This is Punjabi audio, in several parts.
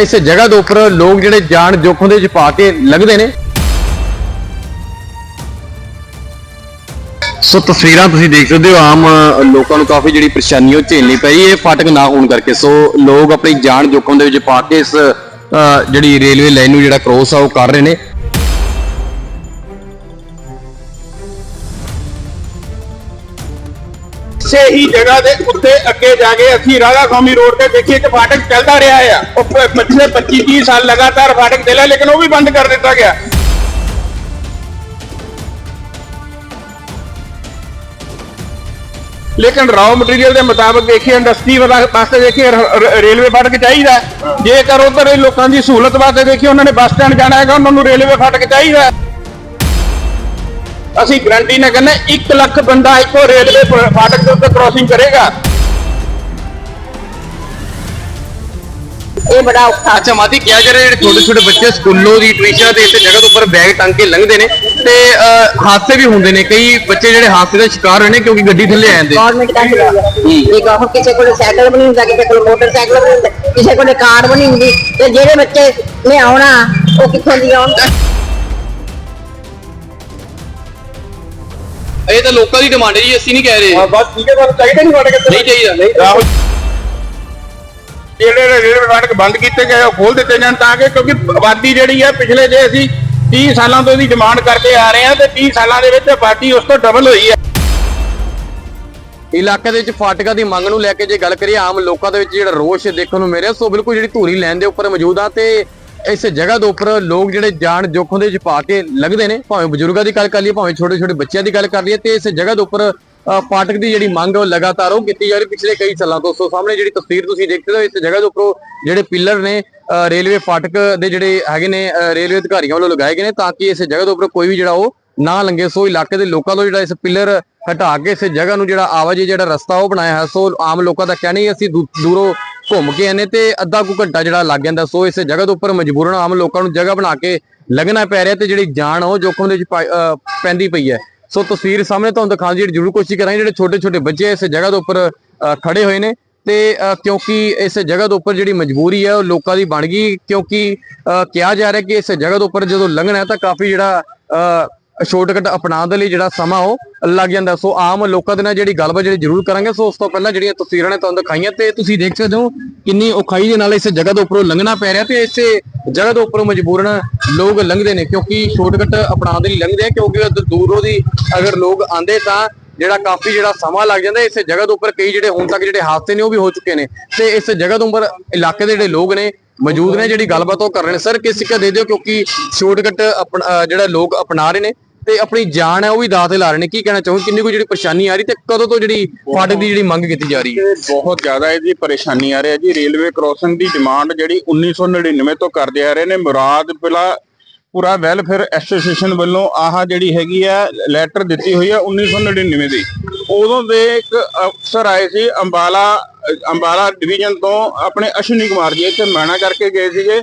ਇਸ ਜਗ੍ਹਾ ਦੇ ਉੱਪਰ ਲੋਕ ਜਿਹੜੇ ਜਾਨ ਜੋਖਮ ਦੇ ਵਿੱਚ ਪਾ ਕੇ ਲੱਗਦੇ ਨੇ। ਸੋ ਤਸਵੀਰਾਂ ਤੁਸੀਂ ਦੇਖ ਸਕਦੇ ਹੋ ਆਮ ਲੋਕਾਂ ਨੂੰ ਕਾਫੀ ਜਿਹੜੀ ਪਰੇਸ਼ਾਨੀ ਉਹ ਝੇਲਣੀ ਪਈ ਇਹ ਫਾਟਕ ਨਾ ਹੋਣ ਕਰਕੇ। ਸੋ ਲੋਕ ਆਪਣੀ ਜਾਨ ਜੋਖਮ ਦੇ ਵਿੱਚ ਪਾ ਕੇ ਇਸ ਅ, ਜਿਹੜੀ ਰੇਲਵੇ ਲਾਈਨ ਨੂੰ ਜਿਹੜਾ ਕ੍ਰੋਸ ਆ ਉਹ ਕਰ ਰਹੇ ਨੇ। ਸੇ ਹੀ ਜਗ੍ਹਾ ਦੇ ਉੱਤੇ ਅੱਗੇ ਜਾ ਕੇ ਅਸੀਂ ਰਾਧਾ ਸਵਾਮੀ ਰੋਡ ਤੇ ਦੇਖੀਏ ਕਿ ਫਾਟਕ ਚੱਲਦਾ ਰਿਹਾ ਆ ਉਹ ਪਿਛਲੇ 25 30 ਸਾਲ ਲਗਾਤਾਰ ਫਾਟਕ ਚੱਲਿਆ, ਲੇਕਿਨ ਉਹ ਵੀ ਬੰਦ ਕਰ ਦਿੱਤਾ ਗਿਆ। ਲੇਕਿਨ ਰਾਓ ਮਟੀਰੀਅਲ ਦੇ ਮੁਤਾਬਕ ਦੇਖੀਏ ਇੰਡਸਟਰੀ ਵਾਸਤੇ ਦੇਖੀਏ ਰੇਲਵੇ ਫਾਟਕ ਚਾਹੀਦਾ ਜੇਕਰ ਉਧਰ ਲੋਕਾਂ ਦੀ ਸਹੂਲਤ ਵਾਸਤੇ ਦੇਖੀਏ, ਉਹਨਾਂ ਨੇ ਬੱਸ ਸਟੈਂਡ ਜਾਣਾ ਹੈਗਾ, ਉਹਨਾਂ ਨੂੰ ਰੇਲਵੇ ਫਾਟਕ ਚਾਹੀਦਾ ਅਸੀਂ ਗਰੰਟੀ ਨਾਲ ਕਹਿੰਦੇ 1 ਲੱਖ ਬੰਦਾ ਇੱਥੋਂ ਰੇਲਵੇ ਫਾਟਕ ਦੇ ਉੱਤੇ ਕ੍ਰੋਸਿੰਗ ਕਰੇਗਾ। ਇਹ ਬੜਾ ਔਖਾ। ਅੱਛਾ ਮਾਦੀ ਕਿਹਾ ਜਾ ਰਿਹਾ ਜਿਹੜੇ ਛੋਟੇ ਛੋਟੇ ਬੱਚੇ ਸਕੂਲੋਂ ਦੀ ਟਿਊਸ਼ਨ ਤੇ ਇਸ ਜਗ੍ਹਾ ਦੇ ਉੱਪਰ ਬੈਗ ਟੰਗ ਕੇ ਲੰਘਦੇ ਨੇ ਤੇ ਹਾਦਸੇ ਵੀ ਹੁੰਦੇ ਨੇ। ਕਈ ਬੱਚੇ ਜਿਹੜੇ ਹਾਦਸੇ ਦਾ ਸ਼ਿਕਾਰ ਹੋਏ ਨੇ ਕਿਉਂਕਿ ਗੱਡੀ ਥੱਲੇ ਆ ਜਾਂਦੇ। ਗਵਰਨਮੈਂਟ ਦਾ ਹੈਗਾ ਇਹ ਕਹੋ ਕਿਸੇ ਕੋਲ ਸਾਈਕਲ ਵੀ ਨਹੀਂ ਹੁੰਦਾ ਕਿਸੇ ਕੋਲ ਮੋਟਰਸਾਈਕਲ ਵੀ ਨਹੀਂ ਹੁੰਦਾ ਕਿਸੇ ਕੋਲ ਕਾਰ ਵੀ ਨਹੀਂ ਹੁੰਦੀ। ਤੇ ਜਿਹੜੇ ਬੱਚੇ ਨੇ ਆਉਣਾ ਉਹ ਕਿੱਥੋਂ ਦੀ ਆਉਣ? ਇਹ ਤਾਂ ਲੋਕਾਂ ਦੀ ਡਿਮਾਂਡ ਹੈ ਜੀ ਅਸੀਂ ਨਹੀਂ ਕਹਿ ਰਹੇ। ਬਸ ਠੀਕ ਹੈ ਤੁਹਾਨੂੰ ਚਾਹੀਦਾ ਨਹੀਂ ਫਾਟਕ ਨਹੀਂ ਚਾਹੀਦਾ। ਨਹੀਂ ਰਾਹੁਲ ਜਿਹੜੇ ਰੇਲਵੇ ਫਾਟਕ ਬੰਦ ਕੀਤੇ ਗਏ ਉਹ ਖੋਲ ਦਿੱਤੇ ਜਾਣ ਤਾਂ ਕਿ ਕਿਉਂਕਿ ਆਬਾਦੀ ਜਿਹੜੀ ਹੈ ਪਿਛਲੇ ਜੇ ਅਸੀਂ 30 ਸਾਲਾਂ ਤੋਂ ਇਹਦੀ ਡਿਮਾਂਡ ਕਰਦੇ ਆ ਰਹੇ ਹਾਂ ਤੇ 30 ਸਾਲਾਂ ਦੇ ਵਿੱਚ ਆਬਾਦੀ ਉਸ ਤੋਂ ਡਬਲ ਹੋਈ ਹੈ ਇਲਾਕੇ ਦੇ ਵਿੱਚ ਫਾਟਕਾਂ ਦੀ ਮੰਗ ਨੂੰ ਲੈ ਕੇ ਜੇ ਗੱਲ ਕਰੀਏ ਆਮ ਲੋਕਾਂ ਦੇ ਵਿੱਚ ਜਿਹੜਾ ਰੋਸ਼ ਦੇਖਣ ਨੂੰ ਮਿਲਿਆ ਸੋ ਬਿਲਕੁਲ ਜਿਹੜੀ ਧੂਰੀ ਲੈਣ ਦੇ ਉੱਪਰ ਮੌਜੂਦ ਆ ਤੇ ਇਸ ਜਗ੍ਹਾ ਦੇ ਉੱਪਰ ਲੋਕ ਜਿਹੜੇ ਜਾਣ ਜੋਖਮ ਦੇ ਵਿੱਚ ਪਾ ਕੇ ਲੱਗਦੇ ਨੇ ਭਾਵੇਂ ਬਜ਼ੁਰਗਾਂ ਦੀ ਗੱਲ ਕਰ ਲਈਏ ਭਾਵੇਂ ਛੋਟੇ ਛੋਟੇ ਬੱਚਿਆਂ ਦੀ ਗੱਲ ਕਰ ਲਈਏ ਤੇ ਇਸ ਜਗ੍ਹਾ ਦੇ ਉੱਪਰ ਅ, ਫਾਟਕ ਦੀ ਜਿਹੜੀ ਮੰਗ ਉਹ ਲਗਾਤਾਰ ਉਹ ਕੀਤੀ ਜਾ ਰਹੀ ਪਿਛਲੇ ਕਈ ਸਾਲਾਂ ਤੋਂ। ਸੋ ਸਾਹਮਣੇ ਜਿਹੜੀ ਤਸਵੀਰ ਤੁਸੀਂ ਦੇਖ ਸਕਦੇ ਹੋ ਇਸ ਜਗ੍ਹਾ ਦੇ ਉੱਪਰ ਜਿਹੜੇ ਪਿੱਲਰ ਨੇ ਅ, ਰੇਲਵੇ ਫਾਟਕ ਦੇ ਜਿਹੜੇ ਹੈਗੇ ਨੇ ਅ, ਰੇਲਵੇ ਅਧਿਕਾਰੀਆਂ ਵੱਲੋਂ ਲਗਾਏ ਗਏ ਨੇ ਤਾਂ ਕਿ ਇਸ ਜਗ੍ਹਾ ਦੇ ਉੱਪਰ ਕੋਈ ਵੀ ਜਿਹੜਾ ਉਹ ਨਾ ਲੰਘੇ। ਸੋ ਇਲਾਕੇ ਦੇ ਲੋਕਾਂ ਤੋਂ ਜਿਹੜਾ ਇਸ ਪਿੱਲਰ ਹਟਾ ਕੇ ਇਸ ਜਗ੍ਹਾ ਨੂੰ ਜਿਹੜਾ ਆਵਾਜਾਈ ਜਿਹੜਾ ਰਸਤਾ ਉਹ ਬਣਾਇਆ ਹੈ ਸੋ ਆਮ ਲੋਕਾਂ ਦਾ ਕਹਿਣਾ ਹੀ ਅਸੀਂ ਦੂ- ਦੂਰੋਂ ਘੁੰਮ ਕੇ ਆਨੇ ਤੇ ਅੱਧਾ ਕੁ ਘੰਟਾ ਜਿਹੜਾ ਲੱਗ ਜਾਂਦਾ, ਸੋ ਇਸ ਜਗ੍ਹਾ ਦੇ ਉੱਪਰ ਮਜਬੂਰਨ ਆਮ ਲੋਕਾਂ ਨੂੰ ਜਗ੍ਹਾ ਬਣਾ ਕੇ ਲੱਗਣਾ ਪੈ ਰਿਹਾ ਤੇ ਜਿਹੜੀ ਜਾਨ ਉਹ ਜੋਖਮ ਦੇ ਵਿੱਚ ਪੈਂਦੀ ਪਈ ਹੈ। ਸੋ ਤਸਵੀਰ ਸਾਹਮਣੇ ਤੁਹਾਨੂੰ ਦਿਖਾਉਣ ਦੀ ਜ਼ਰੂਰ ਕੋਸ਼ਿਸ਼ ਕਰਾਂਗੇ, ਜਿਹੜੇ ਛੋਟੇ ਛੋਟੇ ਬੱਚੇ ਇਸ ਜਗ੍ਹਾ ਦੇ ਉੱਪਰ, ਅਹ, ਖੜੇ ਹੋਏ ਨੇ ਤੇ ਕਿਉਂਕਿ ਇਸ ਜਗ੍ਹਾ ਦੇ ਉੱਪਰ ਜਿਹੜੀ ਮਜਬੂਰੀ ਹੈ ਉਹ ਲੋਕਾਂ ਦੀ ਬਣ ਗਈ, ਕਿਉਂਕਿ, ਅਹ, ਕਿਹਾ ਜਾ ਰਿਹਾ ਕਿ ਇਸ ਜਗ੍ਹਾ ਦੇ ਉੱਪਰ ਜਦੋਂ ਲੰਘਣਾ ਤਾਂ ਕਾਫੀ ਜਿਹੜਾ, ਅਹ ਸ਼ਾਰਟਕਟ ਅਪਣਾਉਣ ਦੇ ਲਈ ਜਿਹੜਾ ਸਮਾਂ ਉਹ ਲੱਗ ਜਾਂਦਾ। ਸੋ ਆਮ ਲੋਕਾਂ ਦੇ ਨਾਲ ਜਿਹੜੀ ਗੱਲਬਾਤ ਜਿਹੜੀ ਜ਼ਰੂਰ ਕਰਾਂਗੇ। ਸੋ ਉਸ ਤੋਂ ਪਹਿਲਾਂ ਜਿਹੜੀਆਂ ਤਸਵੀਰਾਂ ਨੇ ਤੁਹਾਨੂੰ ਦਿਖਾਈਆਂ ਤੇ ਤੁਸੀਂ ਦੇਖ ਸਕਦੇ ਹੋ ਕਿੰਨੀ ਔਖਾਈ ਦੇ ਨਾਲ ਇਸ ਜਗ੍ਹਾ ਦੇ ਉੱਪਰੋਂ ਲੰਘਣਾ ਪੈ ਰਿਹਾ ਤੇ ਇਸੇ ਜਗ੍ਹਾ ਦੇ ਉੱਪਰੋਂ ਮਜਬੂਰਨ ਲੋਕ ਲੰਘਦੇ ਨੇ ਕਿਉਂਕਿ ਸ਼ਾਰਟਕਟ ਅਪਣਾਉਣ ਦੇ ਲਈ ਲੰਘਦੇ ਆ ਕਿਉਂਕਿ ਉੱਧਰ ਦੂਰੋਂ ਦੀ ਅਗਰ ਲੋਕ ਆਂਦੇ ਤਾਂ ਜਿਹੜਾ ਕਾਫੀ ਜਿਹੜਾ ਸਮਾਂ ਲੱਗ ਜਾਂਦਾ। ਇਸੇ ਜਗ੍ਹਾ ਦੇ ਉੱਪਰ ਕਈ ਜਿਹੜੇ ਹੁਣ ਤੱਕ ਜਿਹੜੇ ਹਾਦਸੇ ਨੇ ਉਹ ਵੀ ਹੋ ਚੁੱਕੇ ਨੇ ਤੇ ਇਸ ਜਗ੍ਹਾ ਦੇ ਉੱਪਰ ਇਲਾਕੇ ਦੇ ਜਿਹੜੇ ਲੋਕ ਨੇ ਮੌਜੂਦ ਨੇ ਜਿਹੜੀ ਗੱਲਬਾਤ ਉਹ ਕਰ ਰਹੇ ਨੇ। ਸਰ, ਕਿਸ ਸਿੱਕਾ ਦੇ ਦਿਓ ਕਿਉਂਕਿ ਸ਼ਾਰਟਕਟ ਆਪਣ- ਜਿਹੜਾ ਲੋਕ ਅਪਣਾ ਰਹੇ ਨੇ। ਤੇ ਆਪਣੀ ਜਾਨ ਹੈ ਉਹ ਵੀ ਦਾਅ ਤੇ ਲਾ ਰਹੇ ਨੇ। ਕੀ ਕਹਿਣਾ ਚਾਹੋਗੇ? ਕਿੰਨੀ ਕੋਈ ਜਿਹੜੀ ਪਰੇਸ਼ਾਨੀ ਆ ਰਹੀ ਤੇ ਕਦੋਂ ਤੋਂ ਜਿਹੜੀ ਫਾਟਕ ਦੀ ਜਿਹੜੀ ਮੰਗ ਕੀਤੀ ਜਾ ਰਹੀ ਹੈ? ਬਹੁਤ ਜ਼ਿਆਦਾ ਇਹਦੀ ਪਰੇਸ਼ਾਨੀ ਆ ਰਹੀ ਹੈ ਜੀ। ਰੇਲਵੇ ਕ੍ਰੋਸਿੰਗ ਦੀ ਡਿਮਾਂਡ ਜਿਹੜੀ 1999 ਤੋਂ ਕਰਦੇ ਆ ਰਹੇ ਨੇ। ਮੁਰਾਦ ਪਿਲਾ ਪੂਰਾ ਵੈਲਫੇਅਰ ਐਸੋਸੀਏਸ਼ਨ ਵੱਲੋਂ ਆਹ ਜਿਹੜੀ ਹੈਗੀ ਆ ਲੈਟਰ ਦਿੱਤੀ ਹੋਈ ਆ 1999 ਦੀ। ਉਦੋਂ ਦੇ ਇੱਕ ਅਫਸਰ ਆਏ ਸੀ ਅੰਬਾਲਾ ਅੰਬਾਲਾ ਡਿਵੀਜ਼ਨ ਤੋਂ ਆਪਣੇ ਅਸ਼ਵਨੀ ਕੁਮਾਰ ਜੀ ਇੱਥੇ ਮੈਣਾ ਕਰਕੇ ਗਏ ਸੀਗੇ।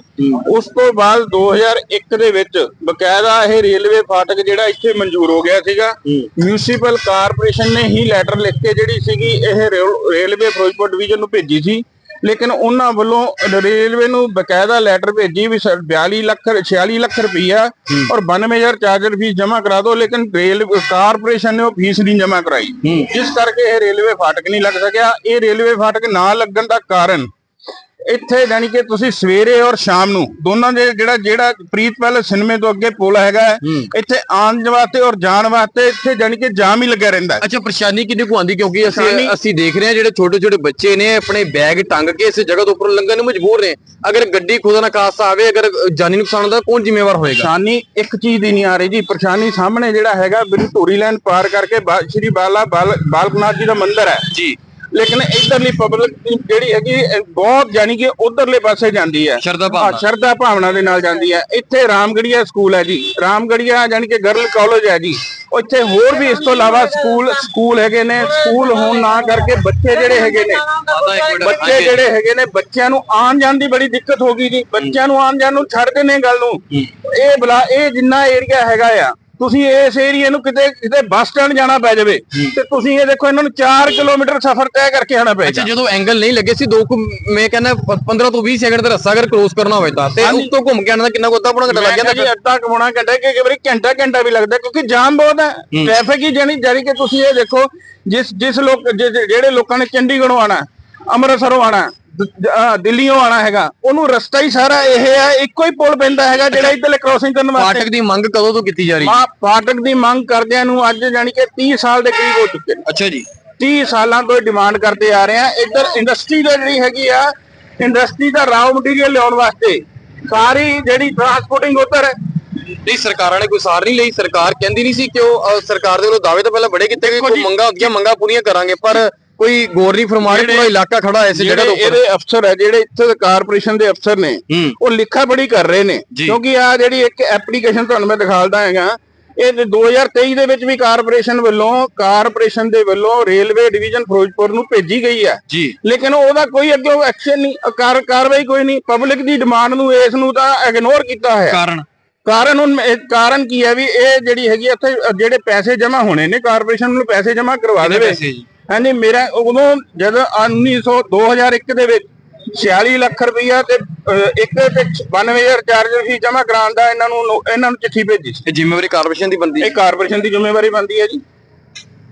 ਉਸ ਤੋਂ ਬਾਅਦ 2001 ਦੇ ਵਿੱਚ ਬਕਾਇਦਾ ਇਹ ਰੇਲਵੇ ਫਾਟਕ ਜਿਹੜਾ ਇੱਥੇ ਮਨਜ਼ੂਰ ਹੋ ਗਿਆ ਸੀਗਾ। ਮਿਊਨਿਸਪਲ ਕਾਰਪੋਰੇਸ਼ਨ ਨੇ ਹੀ ਲੈਟਰ ਲਿਖ ਕੇ ਜਿਹੜੀ ਸੀਗੀ ਇਹ ਰੇਲ- ਰੇਲਵੇ ਫਿਰੋਜ਼ਪੁਰ ਡਿਵੀਜ਼ਨ ਨੂੰ ਭੇਜੀ ਸੀ। ਲੇਕਿਨ ਉਹਨਾਂ ਵੱਲੋਂ ਰੇਲਵੇ ਨੂੰ ਬਕਾਇਦਾ ਲੈਟਰ ਭੇਜੀ ਵੀ ਸਰ 42 ਲੱਖ 46 ਲੱਖ ਰੁਪਈਆ ਔਰ 92000 ਚਾਰਜਰ ਫੀਸ ਜਮ੍ਹਾਂ ਕਰਾ ਦਿਓ ਲੇਕਿਨ ਰੇਲ ਕਾਰਪੋਰੇਸ਼ਨ ਨੇ ਉਹ ਫੀਸ ਨਹੀਂ ਜਮ੍ਹਾਂ ਕਰਾਈ। ਜਿਸ ਕਰਕੇ ਇਹ ਰੇਲਵੇ ਫਾਟਕ ਨਹੀਂ ਲੱਗ ਸਕਿਆ। ਇਹ ਰੇਲਵੇ ਫਾਟਕ ਨਾ ਲੱਗਣ ਦਾ ਕਾਰਨ ਇੱਥੇ ਜਾਨੀ ਕਿ ਤੁਸੀਂ ਸਵੇਰੇ ਔਰ ਸ਼ਾਮ ਨੂੰ ਦੋਨਾਂ ਦੇ ਜਿਹੜਾ ਜਿਹੜਾ ਪ੍ਰੀਤ ਪੈਲਸ ਸਿਨੇਮੇ ਤੋਂ ਅੱਗੇ ਪੁਲ ਹੈਗਾ ਹੈ, ਇੱਥੇ ਆਉਣ ਵਾਸਤੇ ਔਰ ਜਾਣ ਵਾਸਤੇ ਇੱਥੇ ਜਾਨੀ ਕਿ ਜਾਮ ਹੀ ਲੱਗਿਆ ਰਹਿੰਦਾ ਹੈ। ਅੱਛਾ ਪਰੇਸ਼ਾਨੀ ਕਿੰਨੀ ਕੁ ਆਉਂਦੀ ਕਿਉਂਕਿ ਅਸੀਂ ਪਰੇਸ਼ਾਨੀ- ਅਸੀਂ ਦੇਖ ਰਹੇ ਹਾਂ ਜਿਹੜੇ ਛੋਟੇ ਛੋਟੇ ਬੱਚੇ ਨੇ ਆਪਣੇ ਬੈਗ ਟੰਗ ਕੇ ਇਸ ਜਗ੍ਹਾ ਦੇ ਉੱਪਰ ਲੰਘਣ ਨੂੰ ਮਜਬੂਰ ਨੇ। ਅਗਰ ਗੱਡੀ ਖੁਦਾ ਨਾ ਕਾਸਾ ਆਵੇ ਅਗਰ ਜਾਨੀ ਨੁਕਸਾਨ ਹੁੰਦਾ ਕੌਣ ਜ਼ਿੰਮੇਵਾਰ ਹੋਏਗਾ? ਪਰੇਸ਼ਾਨੀ ਇੱਕ ਚੀਜ਼ ਦੀ ਨਹੀਂ ਆ ਰਹੀ ਜੀ। ਪਰੇਸ਼ਾਨੀ ਸਾਹਮਣੇ ਜਿਹੜਾ ਹੈਗਾ ਬਿਲ ਧੂਰੀ ਲਾਈਨ ਪਾਰ ਕਰਕੇ ਬਾ- ਸ਼੍ਰੀ ਬਾਲਾ ਬਾਲ- ਬਾਲਕਨਾਥ ਜੀ ਦਾ ਮੰਦਿਰ ਹੈ। ਜੀ। ਲੇਕਿਨ ਇਧਰਲੀ ਪਬਲਿਕ ਜਿਹੜੀ ਹੈਗੀ ਬਹੁਤ ਜਾਨੀ ਕਿ ਉਧਰਲੇ ਪਾਸੇ ਜਾਂਦੀ ਹੈ। ਸ਼ਰਧਾ ਭਾਵਨਾ। ਸ਼ਰਧਾ ਭਾਵਨਾ ਦੇ ਨਾਲ ਜਾਂਦੀ ਹੈ। ਇੱਥੇ ਰਾਮਗੜੀਆ ਸਕੂਲ ਹੈ ਜੀ। ਰਾਮਗੜੀਆ ਜਾਨੀ ਕਿ ਗਰਲ ਕਾਲਜ ਹੈ ਜੀ। ਇੱਥੇ ਹੋਰ ਵੀ ਇਸ ਤੋਂ ਇਲਾਵਾ ਸਕੂਲ ਸਕੂਲ ਹੈਗੇ ਨੇ। ਸਕੂਲ ਹੋਣ ਨਾ ਕਰਕੇ ਬੱਚੇ ਜਿਹੜੇ ਹੈਗੇ ਨੇ ਬੱਚੇ ਜਿਹੜੇ ਹੈਗੇ ਨੇ ਬੱਚਿਆਂ ਨੂੰ ਆਉਣ ਜਾਣ ਦੀ ਬੜੀ ਦਿੱਕਤ ਹੋ ਗਈ ਜੀ। ਬੱਚਿਆਂ ਨੂੰ ਆਉਣ ਜਾਣ ਨੂੰ ਛੱਡ ਦਿੰਦੇ ਗੱਲ ਨੂੰ। ਇਹ ਬਲਾ ਇਹ ਜਿੰਨਾ ਏਰੀਆ ਹੈਗਾ ਆ ਤੁਸੀਂ ਇਸ ਏਰੀਏ ਨੂੰ ਕਿਤੇ ਕਿਤੇ ਬੱਸ ਸਟੈਂਡ ਜਾਣਾ ਪੈ ਜਾਵੇ ਤੇ ਤੁਸੀਂ ਇਹ ਦੇਖੋ ਇਹਨਾਂ ਨੂੰ 4 ਕਿਲੋਮੀਟਰ ਸਫ਼ਰ ਤੈਅ ਕਰਕੇ ਆਣਾ ਅੱਛਾ ਪਏਗਾ ਜਦੋਂ ਐਂਗਲ ਨਹੀਂ ਲੱਗੇ ਸੀ ਦੋ ਮੈਂ ਕਹਿੰਦਾ 15 ਤੋਂ 20 ਸੈਕਿੰਡ ਦਾ ਰਸਤਾ ਅਗਰ ਕ੍ਰੋਸ ਕਰਨਾ ਹੋਵੇ ਤਾਂ ਤੇ ਹਾਂਜੀ। ਉੱਤੋਂ ਘੁੰਮ ਕੇ ਆਉਣਾ ਦਾ ਕਿੰਨਾ ਕੁ ਅੱਧਾ ਪੌਣਾ ਘੰਟਾ ਲੱਗ ਜਾਂਦਾ ਜੀ ਅੱਧਾ ਕਮਾਉਣਾ ਘੰਟਾ ਕਿ ਕਈ ਵਾਰੀ ਘੰਟਾ ਘੰਟਾ ਵੀ ਲੱਗਦਾ ਕਿਉਂਕਿ ਜਾਮ ਬਹੁਤ ਹੈ। ਟ੍ਰੈਫਿਕ ਹੀ ਜਾਨੀ ਜਾਰੀ ਕਿ ਤੁਸੀਂ ਇਹ ਦੇਖੋ ਜਿਸ ਜਿਸ ਲੋਕ ਜਿਹੜੇ ਲੋਕਾਂ ਨੇ ਚੰਡੀਗੜ੍ਹੋਂ ਆਣਾ ਅੰਮ੍ਰਿਤਸਰੋਂ ਆਣਾ ਦਿੱਲੀੋਂ ਆਣਾ ਹੈਗਾ। ਉਹਨੂੰ ਰਸਤਾ ਹੀ ਸਾਰਾ ਇਹ ਹੈ ਇੱਕੋ ਹੀ ਪੁਲ ਪੈਂਦਾ ਹੈਗਾ ਜਿਹੜਾ ਇੱਧਰਲੇ ਕ੍ਰੋਸਿੰਗ ਕਰਨ ਵਾਸਤੇ। ਫਾਟਕ ਦੀ ਮੰਗ ਕਦੋਂ ਤੋਂ ਕੀਤੀ ਜਾ ਰਹੀ? ਮਾ ਫਾਟਕ ਦੀ ਮੰਗ ਕਰਦਿਆਂ ਨੂੰ ਅੱਜ ਜਾਨੀ ਕਿ 30 ਸਾਲ ਦੇ ਕਰੀਬ ਹੋ ਚੁੱਕੇ ਨੇ। ਅੱਛਾ ਜੀ। 30 ਸਾਲਾਂ ਤੋਂ ਡਿਮਾਂਡ ਕਰਦੇ ਆ ਰਹੇ ਆ। ਇੱਧਰ ਇੰਡਸਟਰੀ ਦਾ ਜਿਹੜੀ ਹੈਗੀ ਆ ਇੰਡਸਟਰੀ ਦਾ ਰਾਓ ਮਟੀਰੀਅਲ ਲਿਆਉਣ ਵਾਸਤੇ ਸਾਰੀ ਜਿਹੜੀ ਟਰਾਂਸਪੋਰਟਿੰਗ ਉਧਰ ਨਹੀਂ ਸਰਕਾਰਾਂ ਨੇ ਕੋਈ ਸਾਰ ਨਹੀਂ ਲਈ। ਸਰਕਾਰ ਕਹਿੰਦੀ ਨਹੀਂ ਸੀ ਕਿ ਉਹ ਸਰਕਾਰ ਦੇ ਵੱਲੋਂ ਦਾਅਵੇ ਤਾਂ ਪਹਿਲਾਂ ਬੜੇ ਕੀਤੇ ਗਏ ਕੋਈ ਮੰਗਾ ਅੱਗੇ ਮੰਗਾ ਪੂਰੀਆਂ ਕਰਾਂਗੇ ਪਰ ਕੋਈ ਗੌਰ ਨਹੀਂ ਫਰਮਾ ਰਿਹਾ ਪੂਰਾ ਇਲਾਕਾ ਖੜਾ ਹੈ ਇਸ ਜਗ੍ਹਾ ਦੇ ਉੱਪਰ। ਇਹਦੇ ਅਫਸਰ ਹੈ ਜਿਹੜੇ ਇੱਥੇ ਦੇ ਕਾਰਪੋਰੇਸ਼ਨ ਦੇ ਅਫਸਰ ਨੇ ਹੂੰ। ਉਹ ਲਿਖਾ ਬੜੀ ਕਰ ਰਹੇ ਨੇ। ਕਿਉਂਕਿ ਆ ਜਿਹੜੀ ਇੱਕ ਐਪਲੀਕੇਸ਼ਨ ਤੁਹਾਨੂੰ ਮੈਂ ਦਿਖਾਲਦਾ ਹੈਗਾ ਇਹ 2023 ਦੇ ਵਿੱਚ ਵੀ ਕਾਰਪੋਰੇਸ਼ਨ ਵੱਲੋਂ ਕਾਰਪੋਰੇਸ਼ਨ ਦੇ ਵੱਲੋਂ ਰੇਲਵੇ ਡਿਵੀਜ਼ਨ ਫਿਰੋਜ਼ਪੁਰ ਨੂੰ ਭੇਜੀ ਗਈ ਹੈ। ਲੇਕਿਨ ਉਹਦਾ ਕੋਈ ਅੱਗੇ ਐਕਸ਼ਨ ਨਹੀਂ ਕਾਰਵਾਈ ਕੋਈ ਨਹੀਂ। ਪਬਲਿਕ ਦੀ ਡਿਮਾਂਡ ਨੂੰ ਇਸ ਨੂੰ ਤਾਂ ਇਗਨੋਰ ਕੀਤਾ ਹੋਇਆ। ਕਾਰਨ? ਕਾਰਨ ਇਹ ਕਾਰਨ ਕੀ ਹੈ ਵੀ ਇਹ ਜਿਹੜੀ ਹੈਗੀ ਇੱਥੇ ਜਿਹੜੇ ਪੈਸੇ ਜਮ੍ਹਾਂ ਹੋਣੇ ਨੇ ਕਾਰਪੋਰੇਸ਼ਨ ਨੂੰ ਪੈਸੇ ਜਮ੍ਹਾਂ ਕਰਵਾ ਦੇਵੇ। ਹਾਂਜੀ ਮੇਰਾ ਉਦੋਂ ਜਦੋਂ 1900 2001 ਦੇ ਵਿੱਚ 46 ਲੱਖ ਰੁਪਈਆ ਤੇ ਇੱਕ ਤੇ 92000 ਚਾਰਜ ਫੀਸ ਜਮ੍ਹਾਂ ਕਰਾਉਣ ਦਾ ਇਹਨਾਂ ਨੂੰ ਇਹਨਾਂ ਨੂੰ ਚਿੱਠੀ ਭੇਜੀ ਸੀ। ਇਹ ਜ਼ਿੰਮੇਵਾਰੀ ਕਾਰਪੋਰੇਸ਼ਨ ਦੀ ਬੰਦੀ ਇਹ ਕਾਰਪੋਰੇਸ਼ਨ ਦੀ ਜ਼ਿੰਮੇਵਾਰੀ ਬਣਦੀ ਹੈ ਜੀ।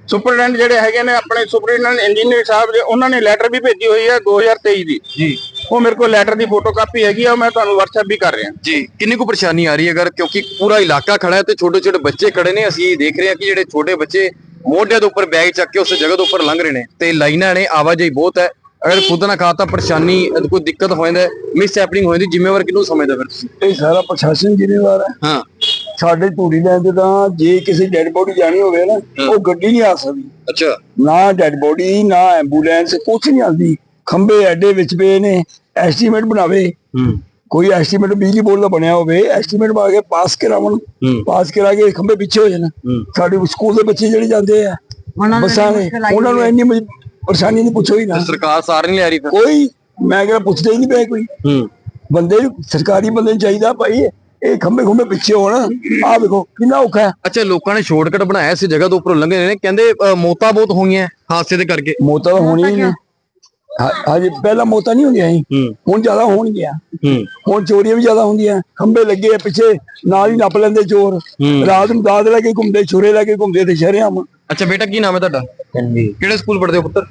ਸੁਪਰਡੈਂਟ ਜਿਹੜੇ ਹੈਗੇ ਨੇ ਆਪਣੇ ਸੁਪਰਡੈਂਟ ਇੰਜੀਨੀਅਰ ਸਾਹਿਬ ਦੇ ਉਹਨਾਂ ਨੇ ਲੈਟਰ ਵੀ ਭੇਜੀ ਹੋਈ ਹੈ 2023 ਦੀ। ਜੀ। ਉਹ ਮੇਰੇ ਕੋਲ ਲੈਟਰ ਦੀ ਫੋਟੋਕਾਪੀ ਹੈਗੀ ਆ ਮੈਂ ਤੁਹਾਨੂੰ WhatsApp ਵੀ ਕਰ ਰਿਹਾ। ਜੀ ਕਿੰਨੀ ਕੁ ਪਰੇਸ਼ਾਨੀ ਆ ਰਹੀ ਹੈ ਅਗਰ ਕਿਉਂਕਿ ਪੂਰਾ ਇਲਾਕਾ ਖੜਾ ਹੈ ਤੇ ਛੋਟੇ ਛੋਟੇ ਬੱਚੇ ਖੜੇ ਨੇ ਅਸੀਂ ਦੇਖ ਰਹੇ ਹਾਂ ਕਿ ਜਿਹੜੇ ਛੋਟੇ ਬੱਚੇ ਮੋਢਿਆਂ ਦੇ ਉੱਪਰ ਬੈਗ ਚੱਕ ਕੇ ਉਸ ਜਗ੍ਹਾ ਦੇ ਉੱਪਰ ਲੰਘ ਰਹੇ ਨੇ। ਤੇ ਲਾਈਨਾਂ ਨੇ ਆਵਾਜਾਈ ਬਹੁਤ ਹੈ। ਅਗਰ ਖੁਦ ਨਾ ਖਾ ਤਾਂ ਪਰੇਸ਼ਾਨੀ ਕੋਈ ਦਿੱਕਤ ਹੋ ਜਾਂਦਾ ਮਿਸ ਹੈਪਨਿੰਗ ਹੋ ਜਾਂਦੀ ਜ਼ਿੰਮੇਵਾਰ ਕਿਹਨੂੰ ਸਮਝਦਾ ਫਿਰ ਤੁਸੀਂ? ਇਹ ਸਾਰਾ ਪ੍ਰਸ਼ਾਸਨ ਜ਼ਿੰਮੇਵਾਰ ਹੈ। ਹਾਂ। ਸਾਡੇ ਧੂੜੀ ਲੈਣ ਤੇ ਤਾਂ ਜੇ ਕਿਸੇ ਡੈਡ ਬੋਡੀ ਜਾਣੀ ਹੋਵੇ ਨਾ ਉਹ ਗੱਡੀ ਨਹੀਂ ਆ ਸਕਦੀ। ਅੱਛਾ। ਨਾ ਡੈਡ ਬੋਡੀ ਨਾ ਐਂਬੂਲੈਂਸ ਕੁਛ ਨਹੀਂ ਆਉਂਦੀ। ਖੰਬੇ ਐਡੇ ਵਿੱਚ ਪਏ ਨੇ ਐਸਟੀਮੇਟ ਬਣਾਵੇ। ਹੂੰ। ਕੋਈ ਐਸਟੀਮੇਟ ਬਿਜਲੀ ਬੋਰਡ ਦਾ ਬਣਿਆ ਹੋਵੇ ਐਸਟੀਮੇਟ ਕੇ ਪਾਸ ਕਰਾਵਣ ਪਾਸ ਕਰਾ ਕੇ ਖੰਬੇ ਪਿੱਛੇ ਹੋ ਜਾਣ। ਸਾਡੇ ਸਕੂਲ ਦੇ ਬੱਚੇ ਜਿਹੜੇ ਜਾਂਦੇ ਆ ਬੱਸਾਂ ਨੇ ਉਹਨਾਂ ਨੂੰ ਇੰਨੀ ਪਰੇਸ਼ਾਨੀ ਨਹੀਂ ਪੁੱਛੋ ਹੀ ਨਾ। ਸਰਕਾਰ ਸਾਰ ਨਹੀਂ ਲੈ ਰਹੀ ਕੋਈ ਮੈਂ ਕਿਹਾ ਪੁੱਛਦੇ ਹੀ ਨਹੀਂ ਪਏ ਕੋਈ। ਹੂੰ। ਬੰਦੇ ਸਰਕਾਰੀ ਬੰਦੇ ਨੂੰ ਚਾਹੀਦਾ ਭਾਈ ਇਹ ਖੰਬੇ ਖੰਬੇ ਪਿੱਛੇ ਹੋਣ। ਆਹ ਵੇਖੋ ਕਿੰਨਾ ਔਖਾ ਹੈ। ਅੱਛਾ ਲੋਕਾਂ ਨੇ ਸ਼ਾਰਟਕਟ ਬਣਾਇਆ ਇਸ ਜਗ੍ਹਾ ਦੇ ਉੱਪਰੋਂ ਲੰਘੇ ਨੇ। ਕਹਿੰਦੇ ਮੌਤਾਂ ਬਹੁਤ ਹੋਈਆਂ ਹਾਦਸੇ ਦੇ ਕਰਕੇ। ਮੌਤਾਂ ਤਾਂ ਹੋਣੀ ਹੀ ਨੇ। ਹਾਂਜੀ ਪਹਿਲਾਂ ਮੌਤਾਂ ਨਹੀਂ ਹੁੰਦੀਆਂ ਸੀ ਹੂੰ ਹੁਣ ਜ਼ਿਆਦਾ ਹੋਣਗੀਆਂ ਹੂੰ ਹੁਣ ਚੋਰੀਆਂ ਵੀ ਜ਼ਿਆਦਾ ਹੁੰਦੀਆਂ ਖੰਬੇ ਲੱਗੇ ਆ ਪਿੱਛੇ ਨਾਲ ਹੀ ਨੱਪ ਲੈਂਦੇ ਚੋਰ ਰਾਤ ਨੂੰ ਦਾਦ ਲੈ ਕੇ ਘੁੰਮਦੇ ਛੁਰੇ ਲੈ ਕੇ ਘੁੰਮਦੇ ਤੇ ਸ਼ਹਿਰਿਆਮ ਅੱਛਾ ਬੇਟਾ ਕੀ ਨਾਮ ਹੈ ਤੁਹਾਡਾ ਕਿਹੜੇ ਸਕੂਲ ਪੜ੍ਹਦੇ ਹੋ ਪੁੱਤਰ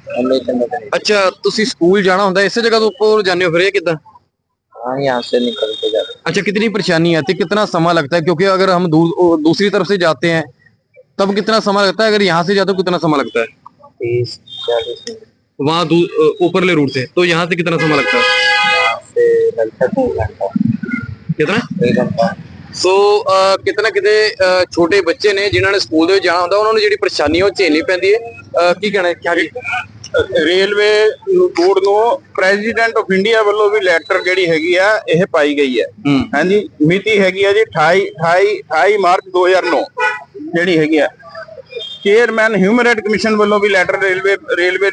ਅੱਛਾ ਤੁਸੀਂ ਸਕੂਲ ਜਾਣਾ ਹੁੰਦਾ ਇਸੇ ਜਗ੍ਹਾ ਤੋਂ ਉੱਪਰ ਜਾਂਦੇ ਹੋ ਫਿਰ ਇਹ ਕਿੱਦਾਂ हाँ यहाँ से निकल के जाते अच्छा कितनी परेशानी आती है कितना समय लगता है क्योंकि अगर हम दूर दूसरी तरफ से जाते हैं तब कितना समय लगता है अगर यहाँ से जाते हो कितना समय लगता है तीस चालीस मिनट वहाँ दू- ऊपरले रूट से तो यहाँ से कितना समय लगता है यहाँ से लगता है एक घंटा कितना एक घंटा ਸੋ ਅਹ, ਕਿਤੇ ਨਾ ਕਿਤੇ ਅਹ, ਛੋਟੇ ਬੱਚੇ ਨੇ ਜਿਨ੍ਹਾਂ ਨੇ ਸਕੂਲ ਦੇ ਵਿੱਚ ਜਾਣਾ ਹੁੰਦਾ ਉਹਨਾਂ ਨੂੰ ਜਿਹੜੀ ਪਰੇਸ਼ਾਨੀ ਹੈ ਉਹ ਝੇਲਣੀ ਪੈਂਦੀ ਹੈ ਅਹ, ਕੀ ਕਹਿਣਾ ਹੈ ਕਿਆ ਜੀ ਰੇਲਵੇ ਬੋਰਡ ਨੂੰ ਪ੍ਰੈਜ਼ੀਡੈਂਟ ਆਫ ਇੰਡੀਆ ਵੱਲੋਂ ਵੀ ਲੈਟਰ ਜਿਹੜੀ ਹੈਗੀ ਆ ਇਹ ਪਾਈ ਗਈ ਹੈ ਹੂੰ ਹਾਂਜੀ ਮਿਤੀ ਹੈਗੀ ਆ ਜੀ 28 28 28 ਮਾਰਚ 2009 ਜਿਹੜੀ ਹੈਗੀ ਆ ਚੇਅਰਮੈਨ ਹਿਊਮਨ ਰਾਈਟ ਕਮਿਸ਼ਨ ਵੱਲੋਂ ਵੀ ਲੈਟਰ ਰੇਲਵੇ ਰੇਲਵੇ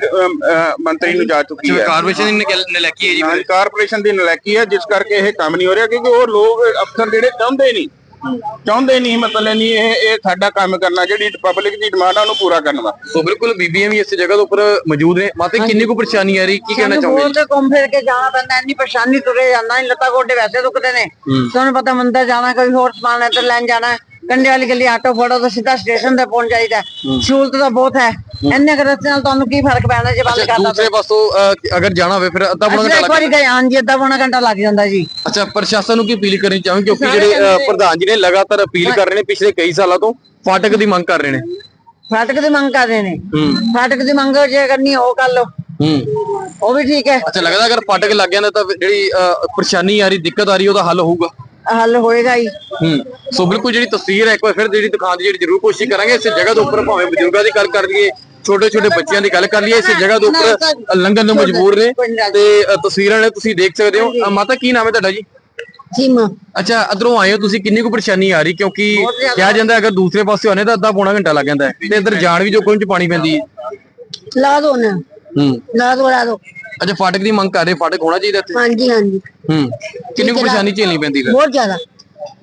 ਮੰਤਰੀ ਨੂੰ ਜਾ ਚੁੱਕੀ ਹੈ। ਕਾਰਪੋਰੇਸ਼ਨ ਨੇ ਲੈ ਕੀ ਹੈ ਹਾਂਜੀ ਕਾਰਪੋਰੇਸ਼ਨ ਦੀ ਨਲਾਇਕੀ ਹੈ ਜਿਸ ਕਰਕੇ ਇਹ ਕੰਮ ਨਹੀਂ ਹੋ ਰਿਹਾ ਕਿਉਂਕਿ ਉਹ ਲੋਕ ਅਫਸਰ ਜਿਹੜੇ ਚਾਹੁੰਦੇ ਨਹੀਂ। ਚਾਹੁੰਦੇ ਨਹੀਂ ਮਤਲਬ ਨਹੀਂ ਇਹ ਇਹ ਸਾਡਾ ਕੰਮ ਕਰਨਾ ਜਿਹੜੀ ਪਬਲਿਕ ਦੀ ਡਿਮਾਂਡ ਆ ਉਹਨੂੰ ਪੂਰਾ ਕਰਨਾ ਸੋ ਬਿਲਕੁਲ ਬੀਬੀਆਂ ਵੀ ਇਸ ਜਗ੍ਹਾ ਦੇ ਉੱਪਰ ਮੌਜੂਦ ਨੇ। ਮਾਤੇ ਕਿੰਨੀ ਕੁ ਪਰੇਸ਼ਾਨੀ ਆ ਰਹੀ? ਕੀ ਕਹਿਣਾ ਚਾਹੋਗੇ? ਬਹੁਤ ਘੁੰਮ ਫਿਰ ਕੇ ਜਾਣਾ ਪੈਂਦਾ ਇੰਨੀ ਪਰੇਸ਼ਾਨੀ ਤੁਰੇ ਜਾਂਦਾ ਨਹੀਂ ਲੱਤਾਂ ਗੋਡੇ ਵੈਸੇ ਦੁਖਦੇ ਨੇ। ਤੁਹਾਨੂੰ ਪਤਾ ਮੰਦਰ ਜਾਣਾ ਕੋਈ ਹੋਰ ਸਮਾਨ ਇੱਧਰ ਲੈਣ ਜਾਣਾ ਕੰਡੇ ਵਾਲੀ ਗਲੀ ਆਟੋ ਫੜੋ ਤਾਂ ਸਿੱਧਾ ਸਟੇਸ਼ਨ ਤੇ ਪਹੁੰਚ ਜਾਈਦਾ। ਸਹੂਲਤ ਤਾਂ ਬਹੁਤ ਹੈ। ਇੰਨੇ ਕੁ ਰਸਤੇ ਨਾਲ ਤੁਹਾਨੂੰ ਕੀ ਫ਼ਰਕ ਪੈਣਾ ਜੇ ਬੰਦ ਅੱਛਾ ਕਰਦਾ ਦੂਸਰੇ ਪਾਸੋਂ ਅਹ, ਅਗਰ ਜਾਣਾ ਹੋਵੇ ਫਿਰ ਅੱਧਾ ਪੌਣਾ ਅਸੀਂ ਘੰਟਾ ਇੱਕ ਲੱਗ ਵਾਰੀ ਗਏ ਹਾਂ ਜੀ ਅੱਧਾ ਪੌਣਾ ਘੰਟਾ ਲੱਗ ਜਾਂਦਾ ਜੀ। ਅੱਛਾ ਪ੍ਰਸ਼ਾਸਨ ਨੂੰ ਕੀ ਅਪੀਲ ਕਰਨੀ ਚਾਹੁੰਗੇ? ਕਿਉਂਕਿ ਸਾਰੇ ਜਿਹੜੇ ਅਹ, ਕਹਿੰਦੇ- ਪ੍ਰਧਾਨ ਜੀ ਨੇ ਲਗਾਤਾਰ ਅਪੀਲ ਕਰ ਰਹੇ ਨੇ ਪਿਛਲੇ ਕਈ ਸਾਲਾਂ ਤੋਂ ਫਾਟਕ ਦੀ ਮੰਗ ਕਰ ਰਹੇ ਨੇ। ਫਾਟਕ ਦੀ ਮੰਗ ਕਰ ਰਹੇ ਨੇ। ਹੂੰ। ਫਾਟਕ ਦੀ ਮੰਗ ਜੇ ਕਰਨੀ ਉਹ ਕਰ ਲਓ। ਹੂੰ। ਉਹ ਵੀ ਠੀਕ ਹੈ। ਅੱਛਾ ਲੱਗਦਾ ਅਗਰ ਫਾਟਕ ਲੱਗ ਜਾਂਦਾ ਤਾਂ ਜਿਹੜੀ ਅਹ, ਪਰੇਸ਼ਾਨੀ ਆ ਰਹੀ ਦਿੱਕਤ ਆ ਰਹੀ ਉਹਦਾ ਹੱਲ ਹੋਊਗਾ। ਹੱਲ ਹੋਏਗਾ ਹੀ ਹੂੰ। ਸੋ ਬਿਲਕੁਲ ਜਿਹੜੀ ਤਸਵੀਰ ਹੈ ਇੱਕ ਵਾਰ ਫਿਰ ਜਿਹੜੀ ਦਿਖਾਉਣ ਦੀ ਜਿਹੜੀ ਜ਼ਰੂਰ ਕੋਸ਼ਿਸ਼ ਕਰਾਂਗੇ ਇਸ ਜਗ੍ਹਾ ਦੇ ਉੱਪਰ ਭਾਵੇਂ ਬਜ਼ੁਰਗਾਂ ਦੀ ਗੱਲ ਕਰ ਲਈਏ ਛੋਟੇ ਛੋਟੇ ਬੱਚਿਆਂ ਦੀ ਗੱਲ ਕਰ ਲਈਏ ਇਸ ਜਗ੍ਹਾ ਦੇ ਉੱਪਰ ਲੰਘਣ ਨੂੰ ਮਜਬੂਰ ਨੇ ਤੇ ਤਸਵੀਰਾਂ ਨੇ ਤੁਸੀਂ ਦੇਖ ਸਕਦੇ ਹੋ। ਮਾਤਾ ਕੀ ਨਾਮ ਹੈ ਤੁਹਾਡਾ ਜੀ? ਸੀਮਾ ਅੱਛਾ ਅਧਰੋਂ ਆਏ ਹੋ ਤੁਸੀਂ ਕਿੰਨੀ ਕੁ ਪਰੇਸ਼ਾਨੀ ਆ ਰਹੀ? ਕਿਉਂਕਿ। ਕਿਹਾ ਜਾਂਦਾ ਅਗਰ ਦੂਸਰੇ ਪਾਸੇ ਆਨੇ ਤਾਂ ਅੱਧਾ ਪੌਣਾ ਘੰਟਾ ਲੱਗ ਜਾਂਦਾ ਹੈ। ਤੇ ਇੱਧਰ ਜਾਣ ਵੀ ਜੋ ਕੋਈ ਚ ਪਾਣੀ ਪੈਂਦੀ ਹੈ। ਲਾ ਦੋ ਨਾ। ਹੂੰ। ਲਾ ਦੋ ਲਾ ਦੋ। ਅੱਛਾ ਫਾਟਕ ਦੀ ਮੰਗ ਕਰ ਰਹੇ ਫਾਟਕ ਹੋਣਾ ਚਾਹੀਦਾ ਇੱਥੇ? ਹਾਂਜੀ ਹਾਂਜੀ। ਹੂੰ। ਕਿੰਨੀ ਕੁ ਪਰੇਸ਼ਾਨੀ ਝੇਲਣੀ ਪੈਂਦੀ ਫਿਰ? ਬਹੁਤ ਜ਼ਿਆਦਾ।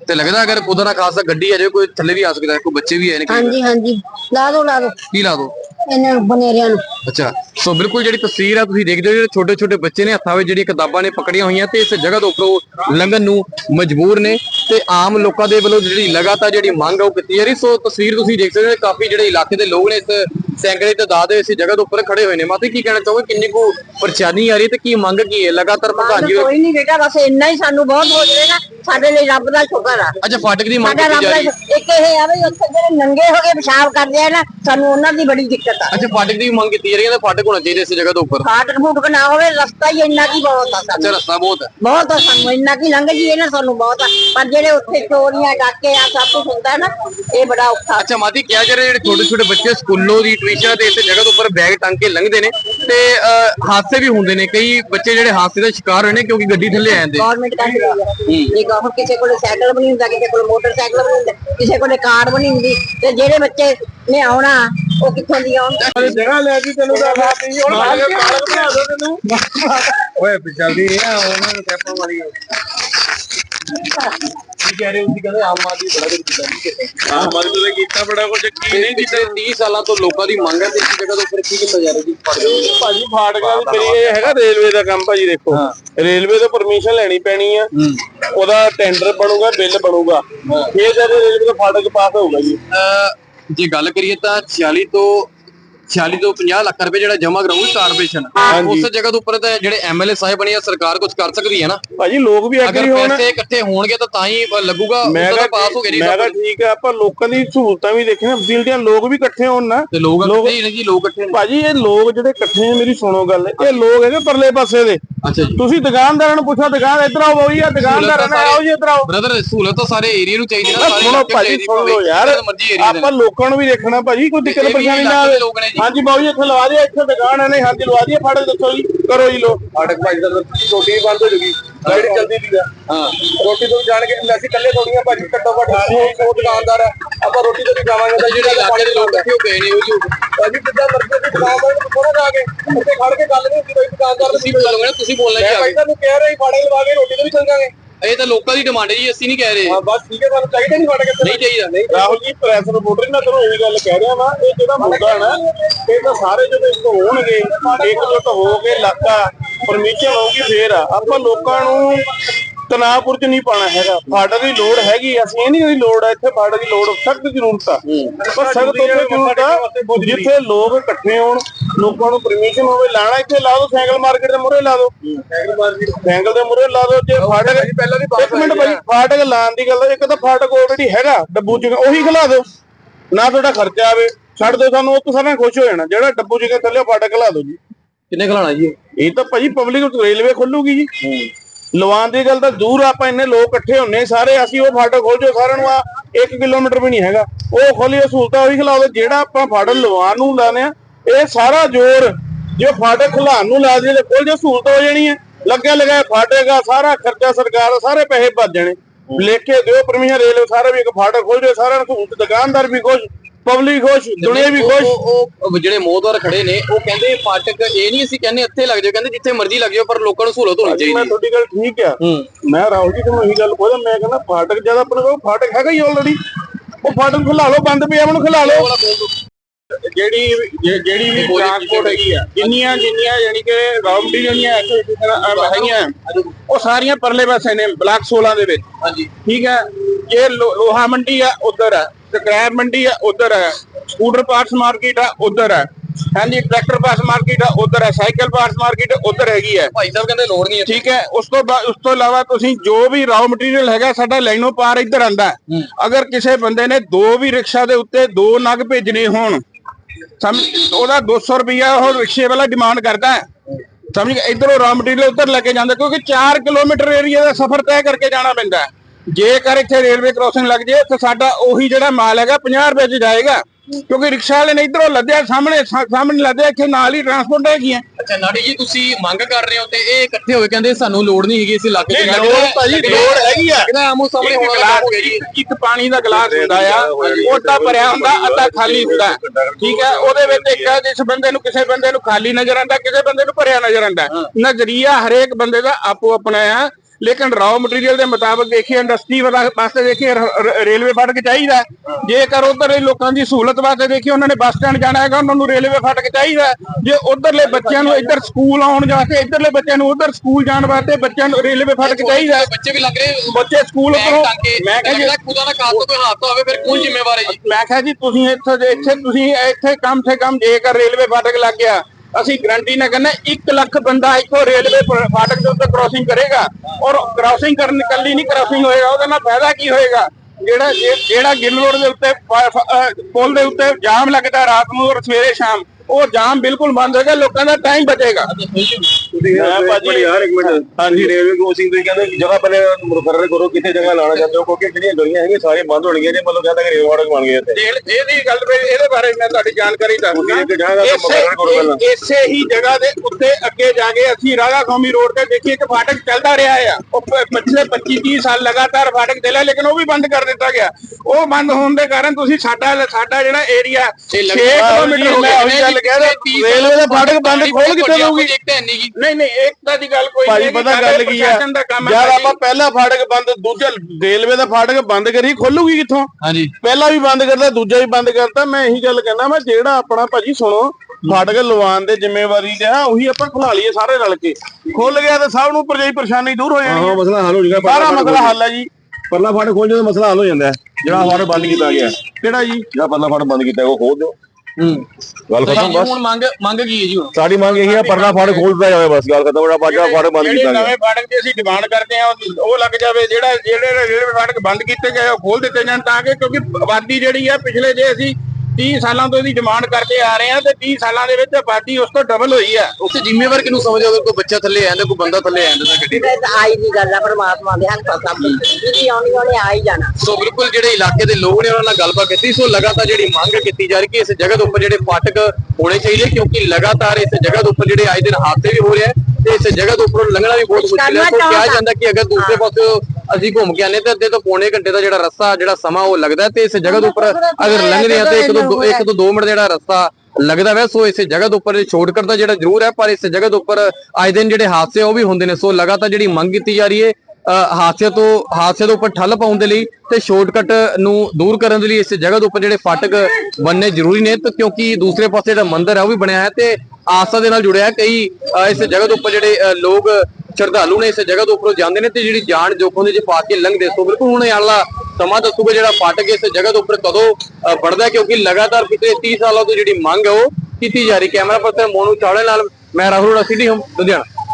ਤੇ ਲੱਗਦਾ ਅਗਰ ਖੁਦਾ ਨਾ ਖਾਸਾ ਗੱਡੀ ਆ ਜਾਵੇ ਕੋਈ ਥੱਲੇ ਵੀ ਆ ਸਕਦਾ ਹੈ, ਕੋਈ ਬੱਚੇ ਵੀ ਆਏ ਨੇ ਕਈ। ਹਾਂਜੀ ਹਾਂਜੀ। ਲਾ ਦੋ ਲਾ ਦੋ। ਕੀ ਲਾ ਦੋ? ਇਹਨਾਂ ਨੂੰ ਬਨੇਰਿਆਂ ਨੂੰ। ਅੱਛਾ ਸੋ ਬਿਲਕੁਲ ਜਿਹੜੀ ਤਸਵੀਰ ਆ ਤੁਸੀਂ ਦੇਖਦੇ ਹੋ ਜਿਹੜੇ ਛੋਟੇ ਛੋਟੇ ਬੱਚੇ ਨੇ ਹੱਥਾਂ ਵਿੱਚ ਜਿਹੜੀਆਂ ਕਿਤਾਬਾਂ ਨੇ ਪਕੜੀਆਂ ਹੋਈਆਂ ਤੇ ਇਸ ਜਗ੍ਹਾ ਤੋਂ ਉੱਪਰੋਂ ਲੰਘਣ ਨੂੰ ਮਜਬੂਰ ਨੇ ਤੇ ਆਮ ਲੋਕਾਂ ਦੇ ਵੱਲੋਂ ਜਿਹੜੀ ਲਗਾਤਾਰ ਜਿਹੜੀ ਮੰਗ ਆ ਉਹ ਕੀਤੀ ਜਾ ਰਹੀ। ਸੋ ਤਸਵੀਰ ਤੁਸੀਂ ਦੇਖ ਸਕਦੇ ਹੋ ਕਾਫੀ ਜਿਹੜੇ ਇਲਾਕੇ ਦੇ ਲੋਕ ਨੇ ਇਸ ਸੈਂਕੜੇ ਤਾਦਾਦ ਦੇ ਇਸ ਜਗ੍ਹਾ ਦੇ ਉੱਪਰ ਖੜੇ ਹੋਏ ਨੇ। ਮਾਤੇ ਕੀ ਕਹਿਣਾ ਚਾਹੋਗੇ? ਕਿੰਨੀ ਕੁ ਪਰੇਸ਼ਾਨੀ ਆ ਰਹੀ ਹੈ ਤੇ ਕੀ ਮੰਗ ਕੀ ਹੈ? ਲਗਾਤਾਰ ਪ੍ਰਧਾਨ ਜੀ ਕੋਈ ਨਹੀਂ ਬੇਟਾ ਬਸ ਇੰਨਾ ਹੀ ਸਾਨੂੰ ਬਹੁਤ ਹੋ ਜਵੇ ਨਾ ਸਾਡੇ ਲਈ ਰੱਬ ਦਾ ਸ਼ੁਕਰ ਆ ਅੱਛਾ ਫਾਟਕ ਦੀ ਮੰਗ ਸਾਡਾ ਕੀਤੀ ਜਾ ਰਹੀ ਹੈ ਇੱਕ ਇਹ ਆ ਵੀ ਉੱਥੇ ਜਿਹੜੇ ਨੰਗੇ ਹੋ ਕੇ ਪਿਸ਼ਾਬ ਕਰਦੇ ਆ ਨਾ ਸਾਨੂੰ ਉਹਨਾਂ ਦੀ ਬੜੀ ਦਿੱਕਤ ਆ। ਅੱਛਾ ਫਾਟਕ ਦੀ ਵੀ ਮੰਗ ਕੀਤੀ ਜਾ ਰਹੀ ਹੈ ਤੇ ਫਾਟਕ ਹੋਣਾ ਚਾਹੀਦਾ ਇਸ ਜਗ੍ਹਾ ਦੇ ਉੱਪਰ। ਫਾਟਕ ਫੂਟਕ ਨਾ ਹੋਵੇ ਰਸਤਾ ਹੀ ਇੰਨਾ ਕੀ ਬਹੁਤ ਆ ਸਾਨੂੰ। ਅੱਛਾ ਰਸਤਾ ਬਹੁਤ ਹੈ ਬਹੁਤ ਆ ਸਾਨੂੰ ਇੰਨਾ ਕੀ ਲੰਘ ਜੀਏ ਨਾ ਸਾਨੂੰ ਬਹੁਤ ਆ। ਪਰ ਜਿਹੜੇ ਉੱਥੇ ਚੋਰੀਆਂ ਡਾਕੇ ਆ ਸਭ ਕੁਝ ਹੁੰਦਾ ਨਾ ਇਹ ਬੜਾ ਔਖਾ। ਅੱਛਾ ਮਾਤੀ ਕਿਹਾ ਜਾ ਰਿਹਾ ਜਿਹੜੇ ਛੋਟੇ ਛੋਟੇ ਬੱਚੇ ਸਕੂਲੋਂ ਦੀ ਟਿਊਸ਼ਨ ਤੇ ਇਸ ਜਗ੍ਹਾ ਦੇ ਉੱਪਰ ਬੈਗ ਟੰਗ ਕੇ ਲੰਘਦੇ ਨੇ ਤੇ ਅਹ, ਹਾਦਸੇ ਵੀ ਹੁੰਦੇ ਨੇ। ਕਈ ਬੱਚੇ ਜਿਹੜੇ ਹਾਦਸੇ ਦਾ ਸ਼ਿਕਾਰ ਹੋਏ ਨੇ ਕਿਉਂਕਿ ਗੱਡੀ ਥੱਲੇ ਆ ਜਾਂਦੇ। ਗਵਰਨਮੈਂਟ ਕਰ ਰਹੀ ਹੈ। ਜੇ ਕਹੋ ਕਿਸੇ ਕੋਲ ਸਾਈਕਲ ਵੀ ਨਹੀਂ ਹੁੰਦਾ ਕਿਸੇ ਕੋਲ ਮੋਟਰਸਾਈਕਲ ਵੀ ਨਹੀਂ ਹੁੰਦਾ ਕਿਸੇ ਕੋਲ ਕਾਰ ਵੀ ਨਹੀਂ ਹੁੰਦੀ ਤੇ ਜਿਹੜੇ ਬੱਚੇ ਨੇ ਆਉਣਾ ਉਹ ਕਿੱਥੋਂ ਦੀ ਆਉਣ ਜਗ੍ਹਾ ਲੈ ਕੇ ਤੈਨੂੰ ਤਾਂ ਬਾਤ ਨਹੀਂ ਹੁਣ ਬਾਹਰ ਬਣਾ ਦੋ ਤੈਨੂੰ। ਓਏ ਪਿਛਲਦੀ ਆ ਉਹਨਾਂ ਨੂੰ ਟੈਪਾਂ ਮਾਰੀ ਕੀ ਕਹਿ ਰਹੇ ਹੋ ਤੁਸੀਂ ਕਹਿੰਦੇ ਆਮ ਆਦਮੀ ਬੜਾ ਕੁਝ ਕੀਤਾ ਆਮ ਆਦਮੀ ਨੇ ਕੀਤਾ ਬੜਾ ਕੁਝ ਕੀ ਨਹੀਂ ਪਿਛਲੇ 30 ਸਾਲਾਂ ਤੋਂ ਲੋਕਾਂ ਦੀ ਮੰਗ ਹੈ ਤੇ ਇਸ ਜਗ੍ਹਾ ਦੇ ਉੱਪਰ ਕੀ ਕੀਤਾ ਜਾ ਰਿਹਾ ਜੀ? ਭਾਜੀ ਫਾਟਕਾਂ ਦੀ ਮੇਰੀ ਇਹ ਹੈਗਾ ਰੇਲਵੇ ਦਾ ਕੰਮ ਭਾਜੀ ਦੇਖੋ। ਰੇਲਵੇ ਤੋਂ ਪਰਮਿਸ਼ਨ ਲੈਣੀ ਪੈਣੀ ਆ ਉਹਦਾ ਟੈਂਡਰ ਬਣੂਗਾ ਬਿੱਲ ਬਣੂਗਾ। ਫੇਰ ਜਦ ਰੇਲਵੇ ਦਾ ਫਾਟਕ ਪਾਸ ਹੋਊਗਾ ਜੀ। ਜੇ ਗੱਲ ਕਰੀਏ ਤਾਂ 46 ਤੋਂ 46 ਤੋਂ 50 ਲੱਖ ਰੁਪਏ ਜਿਹੜਾ ਜਮ੍ਹਾਂ ਕਰਾਉਂਗੀ ਕਾਰਪੋਰੇਸ਼ਨ ਉਸ ਜਗ੍ਹਾ ਦੇ ਉੱਪਰ ਤਾਂ ਜਿਹੜੇ ਐਮਐਲਏ ਸਾਹਿਬ ਬਣੀ ਆ ਸਰਕਾਰ ਕੁਝ ਕਰ ਸਕਦੀ ਹੈ ਨਾ। ਭਾਜੀ ਲੋਕ ਵੀ ਅਗਰ ਪੈਸੇ ਇਕੱਠੇ ਹੋਣਗੇ ਤਾਂ ਤਾਂ ਹੀ ਲੱਗੂਗਾ ਉਹਦਾ ਤਾਂ ਪਾਸ ਹੋ ਗਿਆ ਜੀ। ਮੈਂ ਕੁਛ। ਠੀਕ ਆ ਆਪਾਂ ਲੋਕਾਂ ਦੀ ਸਹੂਲਤਾਂ ਵੀ ਦੇਖੀਆਂ ਫੈਸਿਲਿਟੀਆਂ ਲੋਕ ਵੀ ਇਕੱਠੇ ਹੋਣ ਨਾ। ਤੇ ਲੋਕ ਇਕੱਠੇ ਹੀ ਨੇ ਜੀ ਲੋਕ ਇਕੱਠੇ ਨੇ। ਭਾਜੀ ਇਹ ਲੋਕ ਜਿਹੜੇ ਇਕੱਠੇ ਨੇ ਮੇਰੀ ਸੁਣੋ ਗੱਲ। ਇਹ ਲੋਕ ਹੈਗੇ ਪਰਲੇ ਪਾਸੇ ਦੇ। ਅੱਛਾ ਜੀ। ਤੁਸੀਂ ਦੁਕਾਨਦਾਰਾਂ ਨੂੰ ਪੁੱਛੋ ਦੁਕਾਨ ਇੱਧਰ ਆਓ ਬਈ ਆ ਦੁਕਾਨਦਾਰਾਂ ਨੇ ਆਓ ਜੀ ਇੱਧਰ ਆਓ। ਬ੍ਰਦਰ ਸਹੂਲਤ ਤਾਂ ਸਾਰੇ ਏਰੀਆ ਨੂੰ ਚਾਹੀਦੀ ਨਾ ਨਾ ਸਾਰੇ ਨੂੰ ਭਾਜੀ ਸੁਣ ਲਓ ਯਾਰ। ਆਪਾਂ ਲੋਕਾਂ ਨੂੰ ਵੀ ਦੇਖਣਾ ਭਾਜੀ ਕੋਈ ਦਿੱਕਤ ਪਰੇਸ਼ਾਨੀ ਨਾ ਆਵੇ। ਲੋਕ ਨੇ ਜੀ। ਹਾਂਜੀ ਬਾਬੂ ਜੀ ਇੱਥੇ ਲਵਾ ਦਿਓ ਇੱਥੇ ਦੁਕਾਨ ਹੈ ਨਹੀਂ। ਹਾਂਜੀ ਲਵਾ ਦਿਓ ਫੜ ਦੱਸੋ ਜੀ ਕਰੋ ਜੀ ਲੋ। ਫਾਟਕ ਭਾਈ ਦਾ ਰੋਟੀ ਵੀ ਬੰਦ ਹੋ ਜੂਗੀ ਲਾਈਟ ਚਲਦੀ ਦੀ ਆ। ਹਾਂ। ਰੋਟੀ ਤੋਂ ਜਾਣ ਕੇ ਅਸੀਂ ਇਕੱਲੇ ਥੋੜੀਆਂ ਭਾਜੀ ਘੱਟੋ ਘੱਟ ਉਹ ਉਹ ਦੁਕਾਨਦਾਰ ਆ। ਆਪਾਂ ਰੋਟੀ ਤੋਂ ਵੀ ਜਾਵਾਂਗੇ ਤਾਂ ਜਿਹੜੇ ਇਲਾਕੇ ਦੇ ਲੋਕ ਇਕੱਠੇ ਹੋ ਗਏ ਨੇ ਉਹ ਜੀ ਭਾਜੀ ਜਿੱਦਾਂ ਮਰਜ਼ੀ ਦੀ ਦੁਕਾਨਦਾਰ ਨੂੰ ਥੋੜਾ ਜਾ ਕੇ ਉੱਥੇ ਖੜ ਕੇ ਗੱਲ ਨਹੀਂ ਹੁੰਦੀ ਕੋਈ ਦੁਕਾਨਦਾਰ ਤੁਸੀਂ ਬੋਲੋਗੇ ਤੁਸੀਂ ਬੋਲਣਾ ਮੈਂ ਕੀ ਭਾਈ ਤੁਹਾਨੂੰ ਕਹਿ ਰਿਹਾ ਫਾਟਕ ਲਵਾ ਕੇ ਰੋਟੀ ਤੋਂ ਵੀ ਚੱਲ ਜਾਵਾਂਗੇ। ਇਹ ਤਾਂ ਲੋਕਾਂ ਦੀ ਡਿਮਾਂਡ ਹੈ ਜੀ ਅਸੀਂ ਨਹੀਂ ਕਹਿ ਰਹੇ। ਹਾਂ ਬਸ ਠੀਕ ਹੈ ਸਾਨੂੰ ਚਾਹੀਦਾ ਨਹੀਂ ਫਾਟਕ ਨਹੀਂ ਚਾਹੀਦਾ। ਨਹੀਂ ਰਾਹੁਲ ਜੀ ਪ੍ਰੈਸ ਰਿਪੋਰਟਰ ਮੈਂ ਤੁਹਾਨੂੰ ਉਹੀ ਗੱਲ ਕਹਿ ਰਿਹਾ ਵਾਂ ਇਹ ਜਿਹੜਾ ਮੁੱਦਾ ਨਾ ਇਹ ਤਾਂ ਸਾਰੇ ਜਦੋਂ ਇੱਕ ਹੋਣਗੇ ਇੱਕਜੁੱਟ ਹੋ ਕੇ ਇਲਾਕਾ ਪਰਮਿਸ਼ਨ ਹੋਊਗੀ ਫੇਰ। ਆਪਾਂ ਲੋਕਾਂ ਨੂੰ ਤਨਾਵਪੁਰ ਚ ਨਹੀਂ ਪਾਣਾ ਹੈਗਾ। ਫਾਟਕ ਦੀ ਲੋੜ ਹੈਗੀ ਅਸੀਂ ਇਹ ਨਹੀਂ ਦੀ ਲੋੜ ਆ ਇੱਥੇ ਫਾਟਕ ਦੀ ਲੋੜ ਸਖਤ ਜ਼ਰੂਰਤ ਆ। ਪਰ ਸਖਤ ਉੱਥੇ ਜ਼ਰੂਰਤ ਆ ਜਿੱਥੇ ਲੋਕ ਇਕੱਠੇ ਹੋਣ ਲੋਕਾਂ ਨੂੰ ਪਰਮਿਸ਼ਨ ਹੋਵੇ ਲਾਣਾ ਇੱਥੇ ਲਾ ਦਿਓ ਸਾਈਕਲ ਮਾਰਕੀਟ ਦੇ ਮੂਹਰੇ ਲਾ ਦਿਓ। ਸਾਈਕਲ ਦੇ ਮੂਹਰੇ ਲਾ ਦਿਓ ਜੇ ਫਾਟਕ ਪਹਿਲਾਂ ਦੀ ਇੱਕ ਮਿੰਟ ਭਾਈ ਫਾਟਕ ਲਾਉਣ ਦੀ ਗੱਲ ਇੱਕ ਤਾਂ ਫਾਟਕ ਆਲਰੇਡੀ ਹੈਗਾ ਡੱਬੂ ਚ ਉਹੀ ਖਿਲਾ ਦਿਓ। ਨਾ ਤੁਹਾਡਾ ਖਰਚਾ ਆਵੇ ਛੱਡ ਦਿਓ ਸਾਨੂੰ ਉਹ ਤੋਂ ਸਾਰਾ ਖੁਸ਼ ਹੋ ਜਾਣਾ। ਜਿਹੜਾ ਡੱਬੂ ਚ ਥੱਲੇ ਫਾਟਕ ਲਾ ਦਿਓ ਜੀ। ਕਿੰਨੇ ਖਲਾਣਾ ਜੀ? ਇਹ ਤਾਂ ਭਾਜੀ ਪਬਲਿਕ ਰੇਲਵੇ ਖੋਲੂਗੀ ਜੀ। ਲਵਾਉਣ ਦੀ ਗੱਲ ਤਾਂ ਦੂਰ ਆਪਾਂ ਇੰਨੇ ਲੋਕ ਇਕੱਠੇ ਹੁੰਨੇ ਸਾਰੇ ਅਸੀਂ ਉਹ ਫਾਟਕ ਖੋਲ ਜੋ ਸਾਰਿਆਂ ਨੂੰ ਆ 1 ਕਿਲੋਮੀਟਰ ਵੀ ਨਹੀਂ ਹੈਗਾ। ਉਹ ਖੋਲੀਏ ਸਹੂਲਤਾਂ ਉਹੀ ਖਿਲਾਓ ਜਿਹੜਾ ਆਪਾਂ ਫਾਟਕ ਲਵਾਉਣ ਨੂੰ ਲਾਣੇ ਆ ਇਹ ਸਾਰਾ ਜ਼ੋਰ ਜੇ ਫਾਟਕ ਖਲਾਉਣ ਨੂੰ ਲਾ ਦਈਏ ਤੇ ਖੋਲ ਜੋ ਸਹੂਲਤ ਹੋ ਜਾਣੀ ਹੈ। ਲੱਗਿਆ ਲਗਾਇਆ ਫਾਟੇਗਾ ਸਾਰਾ ਖਰਚਾ ਸਰਕਾਰ ਦਾ, ਸਾਰੇ ਪੈਸੇ ਭੱਜ ਜਾਣੇ। ਲਿਖ ਕੇ ਦਿਓ ਪਰਮਿਸ਼ਨ ਰੇਲਵੇ ਸਾਰੇ ਵੀ ਇੱਕ ਫਾਟਕ ਖੋਲ ਜੋ ਸਾਰਿਆਂ ਨੂੰ ਸਹੂਲਤ ਦੁਕਾਨਦਾਰ ਵੀ ਖੁਸ਼। ਪਬਲਿਕ ਖੁਸ਼ ਦੁਨੀਆ ਵੀ ਖੁਸ਼। ਉਹ- ਜਿਹੜੇ ਮੋਹਦਵਾਰ ਖੜੇ ਨੇ ਉਹ ਕਹਿੰਦੇ ਫਾਟਕ ਇਹ ਨਹੀਂ ਅਸੀਂ ਕਹਿੰਦੇ ਇੱਥੇ ਲੱਗ ਜਾਓ ਕਹਿੰਦੇ ਜਿੱਥੇ ਮਰਜ਼ੀ ਲੱਗ ਜਾਓ ਪਰ ਲੋਕਾਂ ਨੂੰ ਸਹੂਲਤ ਹੋਣੀ ਮੈਂ ਚਾਹੀਦੀ ਤੁਹਾਡੀ ਗੱਲ ਠੀਕ ਆ। ਮੈਂ ਰਾਹੁਲ ਜੀ ਤੁਹਾਨੂੰ ਇਹੀ ਗੱਲ ਬੋਲਦਾ ਮੈਂ ਕਹਿੰਦਾ ਫਾਟਕ ਜ਼ਿਆਦਾ ਆਪਣੇ ਕੋਲ ਫਾਟਕ ਹੈਗਾ ਹੀ ਆਲਰੇਡੀ ਉਹ ਫਾਟਕ ਖੁਲਾ ਲਓ ਬੰਦ ਪਿਆ ਉਹਨੂੰ ਖੁਲਾ ਲਓ। ਜਿਹੜੀ ਜਿਹੜੀ ਵੀ ਟਰਾਂਸਪੋਰਟ ਹੈਗੀ ਆ? ਜਿੰਨੀਆਂ ਜਿੰਨੀਆਂ ਯਾਨੀ ਕਿ ਰਾਮ ਡੀ ਜਿਹੜੀਆਂ ਐਕਟੀਵਿਟੀਆਂ ਹੈਗੀਆਂ ਉਹ ਸਾਰੀਆਂ ਪਰਲੇ ਪਾਸੇ ਨੇ ਬਲਾਕ 16 ਦੇ ਵਿੱਚ। ਹਾਂਜੀ। ਠੀਕ ਹੈ ਇਹ ਲੋ- ਲੋਹਾ ਮੰਡੀ ਆ ਉਧਰ ਹੈ ਸਕ੍ਰੈਪ ਮੰਡੀ ਆ ਉਧਰ ਹੈ ਸਕੂਟਰ ਪਾਰਟਸ ਮਾਰਕੀਟ ਆ ਉਧਰ ਹੈ ਹਾਂਜੀ ਟਰੈਕਟਰ ਪਾਰਟਸ ਮਾਰਕੀਟ ਆ ਉਧਰ ਹੈ ਸਾਈਕਲ ਪਾਰਟਸ ਮਾਰਕੀਟ ਉਧਰ ਹੈਗੀ ਹੈ ਭਾਈ ਸਾਹਿਬ ਕਹਿੰਦੇ ਲੋੜ ਨਹੀਂ ਹੈ ਠੀਕ ਹੈ ਉਸ ਤੋਂ ਬਾਅਦ ਉਸ ਤੋਂ ਇਲਾਵਾ ਤੁਸੀਂ ਜੋ ਵੀ ਰਾਓ ਮਟੀਰੀਅਲ ਹੈਗਾ ਸਾਡਾ ਲਾਈਨੋ ਪਾਰ ਇੱਧਰ ਆਂਦਾ। ਅਗਰ ਕਿਸੇ ਬੰਦੇ ਨੇ ਦੋ ਵੀ ਰਿਕਸ਼ਾ ਦੇ ਉੱਤੇ ਦੋ ਨਗ ਭੇਜਣੇ ਹੋਣ ਸਮਝ ਉਹਦਾ 200 ਰੁਪਇਆ ਉਹ ਰਿਕਸ਼ੇ ਵਾਲਾ ਡਿਮਾਂਡ ਕਰਦਾ ਹੈ। ਸਮਝ ਗਏ? ਇਧਰੋਂ ਰਾਓ ਮਟੀਰੀਅਲ ਉੱਧਰ ਲੈ ਕੇ ਜਾਂਦਾ, ਕਿਉਂਕਿ 4 ਕਿਲੋਮੀਟਰ ਏਰੀਆ ਦਾ ਸਫ਼ਰ ਤੈਅ ਕਰਕੇ ਜਾਣਾ ਪੈਂਦਾ ਜੇਕਰ ਇੱਥੇ ਰੇਲਵੇ ਕ੍ਰੋਸਿੰਗ ਲੱਗ ਜੇ, ਤਾਂ ਸਾਡਾ ਉਹੀ ਜਿਹੜਾ ਮਾਲ ਹੈਗਾ 50 ਰੁਪਏ ਚ ਜਾਏਗਾ। ਕਿਉਂਕਿ ਰਿਕਸ਼ਾ ਵਾਲੇ ਨੇ ਇਧਰੋਂ ਲੱਦਿਆ ਸਾਹਮਣੇ ਸਾਹਮਣੇ ਲੱਦਿਆ ਇੱਥੇ ਨਾਲ ਹੀ ਟਰਾਂਸਪੋਰਟ ਹੈਗੀਆਂ ਅੱਛਾ ਨਾੜੀ ਜੀ ਤੁਸੀਂ ਮੰਗ ਕਰ ਰਹੇ ਹੋ ਤੇ ਇਹ ਇਕੱਠੇ ਹੋਏ ਕਹਿੰਦੇ ਸਾਨੂੰ ਲੋੜ ਨਹੀਂ ਹੈਗੀ ਇਸ ਇਲਾਕੇ ਚ ਲੋੜ ਭਾਜੀ, ਲੋੜ ਹੈਗੀ ਆ। ਲੱਗਦਾ ਆਮੋ ਸਾਹਮਣੇ ਹੋਣਾ ਹੋ ਗਿਆ ਜੀ। ਇੱਕ- ਪਾਣੀ ਦਾ ਗਲਾਸ ਹੁੰਦਾ ਆ ਉਹ ਭਰਿਆ ਹੁੰਦਾ ਅੱਧਾ ਖਾਲੀ ਹੁੰਦਾ। ਠੀਕ ਹੈ ਉਹਦੇ ਵਿੱਚ ਇੱਕ ਹੈ ਜਿਸ ਬੰਦੇ ਨੂੰ ਕਿਸੇ ਬੰਦੇ ਨੂੰ ਖਾਲੀ ਨਜ਼ਰ ਆਉਂਦਾ ਕਿਸੇ ਬੰਦੇ ਨੂੰ ਭਰਿਆ ਨਜ਼ਰ ਆਉਂਦਾ। ਨਜ਼ਰੀਆ ਹਰੇਕ ਬੰਦੇ ਦਾ ਆਪੋ ਆਪਣਾ ਆ। ਲੇਕਿਨ ਰਾਅ ਮਟੀਰੀਅਲ ਦੇ ਮੁਤਾਬਕ ਦੇਖੀਏ ਇੰਡਸਟਰੀ ਵਾਸਤੇ ਦੇਖੀਏ ਰੇਲਵੇ ਫਾਟਕ ਚਾਹੀਦਾ। ਜੇਕਰ ਉਧਰ ਲੋਕਾਂ ਦੀ ਸਹੂਲਤ ਵਾਸਤੇ ਦੇਖੀਏ ਉਹਨਾਂ ਨੇ ਬੱਸ ਸਟੈਂਡ ਜਾਣਾ ਹੈਗਾ ਉਹਨਾਂ ਨੂੰ ਰੇਲਵੇ ਫਾਟਕ ਚਾਹੀਦਾ। ਜੇ ਉਧਰਲੇ ਬੱਚਿਆਂ ਨੂੰ ਇੱਧਰ ਸਕੂਲ ਆਉਣ ਵਾਸਤੇ ਇੱਧਰਲੇ ਬੱਚਿਆਂ ਨੂੰ ਉਧਰ ਸਕੂਲ ਜਾਣ ਵਾਸਤੇ ਬੱਚਿਆਂ ਨੂੰ ਰੇਲਵੇ ਫਾਟਕ ਚਾਹੀਦਾ। ਬੱਚੇ ਵੀ ਲੱਗ ਰਹੇ ਬੱਚੇ ਸਕੂਲ ਉੱਪਰੋਂ ਮੈਂ ਕਿਹਾ ਜੀ ਲੱਗਦਾ ਖੁਦਾ ਨਾ ਤੋਂ ਕੋਈ ਹਾਦਸਾ ਹੋਵੇ ਫਿਰ ਕੌਣ ਜ਼ਿੰਮੇਵਾਰ ਹੈ ਜੀ ਮੈਂ ਕਿਹਾ ਜੀ ਤੁਸੀਂ ਇੱਥੇ ਦੇ- ਇੱਥੇ ਤੁਸੀਂ ਇੱਥੇ ਕਮ ਸੇ ਕਮ ਜੇਕਰ ਰੇਲਵੇ ਫਾਟਕ ਲੱਗ ਗਿਆ ਅਸੀਂ ਗਰੰਟੀ ਨਾ ਕਹਿੰਦੇ 1 ਲੱਖ ਬੰਦਾ ਇੱਥੋਂ ਰੇਲਵੇ ਫਾਟਕ ਦੇ ਉੱਤੇ ਕ੍ਰਾਸਿੰਗ ਕਰੇਗਾ ਔਰ ਕ੍ਰਾਸਿੰਗ ਕਰਨ ਕੱਲੀ ਨਹੀਂ ਕ੍ਰਾਸਿੰਗ ਹੋਏਗਾ, ਉਹਦੇ ਨਾਲ ਫਾਇਦਾ ਕੀ ਹੋਏਗਾ? ਜਿਹੜਾ ਜਿਹੜਾ ਗਿੱਲ ਰੋਡ ਦੇ ਉੱਤੇ ਪੁਲ ਦੇ ਉੱਤੇ ਜਾਮ ਲੱਗਦਾ ਰਾਤ ਨੂੰ ਔਰ ਸਵੇਰੇ ਸ਼ਾਮ, ਉਹ ਜਾਮ ਬਿਲਕੁਲ ਬੰਦ ਹੋਏਗਾ, ਲੋਕਾਂ ਦਾ ਟਾਈਮ ਬਚੇਗਾ। ਮੈਂ ਭਾਜੀ ਯਾਰ ਇੱਕ ਮਿੰਟ। ਹਾਂਜੀ। ਰੇਲਵੇ ਕ੍ਰੋਸਿੰਗ ਤੁਸੀਂ ਕਹਿੰਦੇ ਜਗ੍ਹਾ ਪਹਿਲੇ ਮੁਕਰਰ ਕਰੋ ਕਿੱਥੇ ਜਗ੍ਹਾ ਲਾਣਾ ਚਾਹੁੰਦੇ ਹੋ ਕਿਉਂਕਿ ਜਿਹੜੀਆਂ ਗਲੀਆਂ ਹੈਗੀਆਂ ਸਾਰੀਆਂ ਬੰਦ ਹੋਣਗੀਆਂ ਜੇ ਮਤਲਬ ਕਹਿੰਦਾ ਕਿ ਰੇਲ ਫਾਟਕ ਬਣ ਗਏ ਇੱਥੇ। ਇਹ- ਇਹਦੀ ਗੱਲ ਇਹਦੇ ਬਾਰੇ ਮੈਂ ਤੁਹਾਡੀ ਜਾਣਕਾਰੀ ਦੱਸਦਾ। ਤੁਸੀਂ ਇੱਕ ਜਗ੍ਹਾ ਦਾ ਮੁਕਰਰ ਕਰੋ ਪਹਿਲਾਂ। ਇਸੇ ਹੀ ਜਗ੍ਹਾ ਦੇ ਉੱਤੇ ਅੱਗੇ ਜਾ ਕੇ ਅਸੀਂ ਰਾਧਾ ਕੌਮੀ ਰੋਡ ਤੇ ਦੇਖੀਏ ਕਿ ਫਾਟਕ ਚੱਲਦਾ ਰਿਹਾ ਆ। ਉਹ ਪਿਛਲੇ 25 30 ਸਾਲ ਲਗਾਤਾਰ ਫਾਟਕ ਚੱਲਿਆ ਲੇਕਿਨ ਉਹ ਵੀ ਬੰਦ ਕਰ ਦਿੱਤਾ ਗਿਆ। ਉਹ ਬੰਦ ਹੋਣ ਦੇ ਕਾਰਨ ਤੁਸੀਂ ਸਾਡਾ ਸਾਡਾ ਜਿਹੜਾ ਏਰੀਆ 6 ਕਿਲੋਮੀਟਰ ਹੋ ਮੈਂ ਗਿਆ ਰੇਲਵੇ ਦਾ ਫਾਟਕ ਬੰਦ ਖੋਲ ਕਿੱਥੇ ਦਊਗੀ? ਇੱਕ ਤਾਂ ਨਹੀਂ ਨਹੀਂ ਨਹੀਂ ਏਕਤਾ ਦੀ ਗੱਲ ਕੋਈ ਨਹੀਂ ਪਤਾ ਗੱਲ ਕੀ ਦਾ ਹੈ ਯਾਰ। ਆਪਾਂ ਪਹਿਲਾ ਫਾਟਕ ਬੰਦ ਦੂਜਾ ਰੇਲਵੇ ਦਾ ਫਾਟਕ ਬੰਦ ਕਰੀ ਖੋਲੂਗੀ ਕਿੱਥੋਂ? ਹਾਂਜੀ। ਪਹਿਲਾ ਵੀ ਬੰਦ ਕਰਦਾ ਦੂਜਾ ਵੀ ਬੰਦ ਕਰਤਾ। ਮੈਂ ਇਹੀ ਗੱਲ ਕਹਿੰਦਾ ਮੈਂ ਜਿਹੜਾ ਆਪਣਾ ਭਾਜੀ ਸੁਣੋ ਫਾਟਕ ਲਵਾਉਣ ਦੇ ਜ਼ਿੰਮੇਵਾਰੀ ਤੇ ਆ ਉਹੀ ਆਪਾਂ ਖੁਲਾ ਲਈਏ ਸਾਰੇ ਰਲ ਕੇ। ਖੁੱਲ ਗਿਆ ਤਾਂ ਸਭ ਨੂੰ ਪਰਜਾਈ ਪਰੇਸ਼ਾਨੀ ਦੂਰ ਹੋ ਜਾਣੀ ਹਾਂ। ਹੈ। ਮਸਲਾ ਹੱਲ ਹੋ ਜਾਏਗਾ ਸਾਰਾ ਮਸਲਾ ਹੱਲ ਹੈ ਜੀ। ਪਰਲਾ ਫਾਟਕ ਖੋਲ ਜਦੋਂ ਮਸਲਾ ਹੱਲ ਹੋ ਜਾਂਦਾ ਜਿਹੜਾ ਫਾਟਕ ਬੰਦ ਕੀਤਾ ਗਿਆ। ਕਿਹੜਾ ਜੀ? ਜਿਹੜਾ ਪਰਲਾ ਫਾਟਕ ਬੰਦ ਕੀਤਾ ਉਹ ਖੋਲ ਦਿਓ। ਹੂੰ। ਗੱਲ ਖਤਮ ਬਸ। ਹੁਣ ਮੰਗ ਮੰਗ ਕੀ ਹੈ ਜੀ ਹੁਣ? ਸਾਡੀ ਮੰਗ ਇਹੀ ਹੈ ਪਰਲਾ ਫਾਟਕ ਖੋਲ ਦਿੱਤਾ ਜਾਵੇ ਬਸ ਗੱਲ ਖਤਮ ਜਿਹੜਾ ਬਾਜਾ ਫਾਟਕ ਬੰਦ ਜਿਹੜੇ ਕੀਤਾ ਗਿਆ। ਨਵੇਂ ਫਾਟਕ ਦੀ ਅਸੀਂ ਡਿਮਾਂਡ ਕਰਦੇ ਆ ਉਹ ਲੱਗ ਜਾਵੇ ਜਿਹੜਾ ਜਿਹੜੇ ਰੇਲਵੇ ਫਾਟਕ ਬੰਦ ਕੀਤੇ ਗਏ ਉਹ ਖੋਲ ਦਿੱਤੇ ਜਾਣ ਤਾਂ ਕਿ ਕਿਉਂਕਿ ਆਬਾਦੀ ਜਿਹੜੀ ਆ ਪਿਛਲੇ ਜੇ ਅਸੀਂ 30 ਸਾਲਾਂ ਤੋਂ ਇਹਦੀ ਡਿਮਾਂਡ ਕਰਦੇ ਆ ਰਹੇ ਆ ਤੇ 30 ਸਾਲਾਂ ਦੇ ਵਿੱਚ ਆਬਾਦੀ ਉਸ ਤੋਂ ਡਬਲ ਹੋਈ ਆ ਉੱਥੇ ਜ਼ਿੰਮੇਵਾਰ ਕਿਹਨੂੰ ਅਗਰ ਕੋਈ ਬੱਚਾ ਥੱਲੇ ਆਂਦਾ ਕੋਈ ਬੰਦਾ ਥੱਲੇ ਆਂਦਾ ਤਾਂ ਗੱਡੀ ਦੇ? ਆਈ ਨਹੀਂ ਗੱਲ ਆ ਪਰਮਾਤਮਾ ਦੇ ਹੱਥ ਸਭ ਜਿਹਦੀ ਆਉਣੀ ਉਹਨੇ ਆ ਹੀ ਜਾਣਾ। ਸੋ ਬਿਲਕੁਲ ਜਿਹੜੇ ਇਲਾਕੇ ਦੇ ਲੋਕ ਨੇ ਉਹਨਾਂ ਨਾਲ ਗੱਲਬਾਤ ਕੀਤੀ। ਸੋ ਲਗਾਤਾਰ ਜਿਹੜੀ ਮੰਗ ਕੀਤੀ ਜਾ ਰਹੀ ਕਿ ਇਸ ਜਗ੍ਹਾ ਦੇ ਉੱਪਰ ਜਿਹੜੇ ਫਾਟਕ ਹੋਣੇ ਚਾਹੀਦੇ ਕਿਉਂਕਿ ਲਗਾਤਾਰ ਇਸ ਜਗ੍ਹਾ ਦੇ ਉੱਪਰ ਜਿਹੜੇ ਆਏ ਦਿਨ ਹਾਦਸੇ ਵੀ ਹੋ ਰਹੇ ਆ ਤੇ ਇਸ ਜਗ੍ਹਾ ਦੇ ਉੱਪਰ ਲੰਘਣਾ ਵੀ ਬਹੁਤ ਮੁਸ਼ਕਿਲ ਹੈ। ਸੋ ਕਿਹਾ ਜਾਂਦਾ ਕਿ ਅਗਰ ਦੂਸਰੇ ਪਾਸੇ ਅਸੀਂ ਘੁੰਮ ਕੇ ਆਨੇ ਤਾਂ ਅੱਧੇ ਤੋਂ ਪੌਣੇ ਘੰਟੇ ਦਾ ਜਿਹੜਾ ਰਸਤਾ ਜਿਹੜਾ ਸਮਾਂ ਉਹ ਲੱਗਦਾ ਤੇ ਇਸ ਜਗ੍ਹਾ ਦੇ ਉੱਪਰ ਅਗਰ ਲੰਘਦੇ ਆ ਤੇ ਇੱਕ ਤੋਂ ਇੱਕ ਤੋਂ 2 ਮਿੰਟ ਜਿਹੜਾ ਰਸਤਾ ਲੱਗਦਾ ਵੈ ਸੋ ਇਸ ਜਗ੍ਹਾ ਦੇ ਉੱਪਰ ਸ਼ਾਰਟਕਟ ਦਾ ਜਿਹੜਾ ਜ਼ਰੂਰ ਹੈ ਪਰ ਇਸ ਜਗ੍ਹਾ ਦੇ ਉੱਪਰ ਆਏ ਦਿਨ ਜਿਹੜੇ ਹਾਦਸੇ ਉਹ ਵੀ ਹੁੰਦੇ ਨੇ। ਸੋ ਲਗਾਤਾਰ ਜਿਹੜੀ ਮੰਗ ਕੀਤੀ ਜਾ ਰਹੀ ਹੈ ਹਾਦਸੇ ਤੋਂ ਹਾਦਸੇ ਦੇ ਉੱਪਰ ਠੱਲ ਪਾਉਣ ਦੇ ਲਈ ਤੇ ਸ਼ਾਰਟਕਟ ਨੂੰ ਦੂਰ ਕਰਨ ਦੇ ਲਈ ਇਸ ਜਗ੍ਹਾ ਦੇ ਉੱਪਰ ਜਿਹੜੇ ਫਾਟਕ ਬਣਨੇ ਜ਼ਰੂਰੀ ਨੇ ਤੇ ਕਿਉਂਕਿ ਦੂਸਰੇ ਪਾਸੇ ਜਿਹੜਾ ਮੰਦਿਰ ਹੈ ਉਹ ਵੀ ਬਣਿਆ ਹੈ ਤੇ ਆਸਾ ਦੇ ਨਾਲ ਜੁੜਿਆ ਹੈ। ਕਈ ਇਸ ਜਗ੍ਹਾ ਦੇ ਉੱਪਰ ਜਿਹੜੇ ਲੋਕ ਸ਼ਰਧਾਲੂ ਨੇ ਇਸ ਜਗ੍ਹਾ ਦੇ ਉੱਪਰੋਂ ਜਾਂਦੇ ਨੇ ਤੇ ਜਿਹੜੀ ਜਾਨ ਜੋਖਮ ਦੇ ਚ ਪਾ ਕੇ ਲੰਘਦੇ ਸੋ ਬਿਲਕੁਲ ਹੁਣ ਇਹ ਆਲਾ ਸਮਾਂ ਦੱਸੂਗਾ ਜਿਹੜਾ ਫਾਟਕ ਇਸ ਜਗ੍ਹਾ ਦੇ ਉੱਪਰ ਕਦੋਂ ਅ, ਕਿਉਂਕਿ ਲਗਾਤਾਰ ਪਿਛਲੇ 30 ਸਾਲਾਂ ਤੋਂ ਜਿਹੜੀ ਮੰਗ ਹੈ ਉਹ ਕੀਤੀ ਜਾ ਰਹੀ। ਕੈਮਰਾ ਪਰਸਨ ਮੋਨੂ ਚਾਵਲੇ ਨਾਲ ਮੈਂ ਰਾਹੁਲ ਰਸੀਦੀ ਹੂੰ ਲੁਧਿਆਣਾ।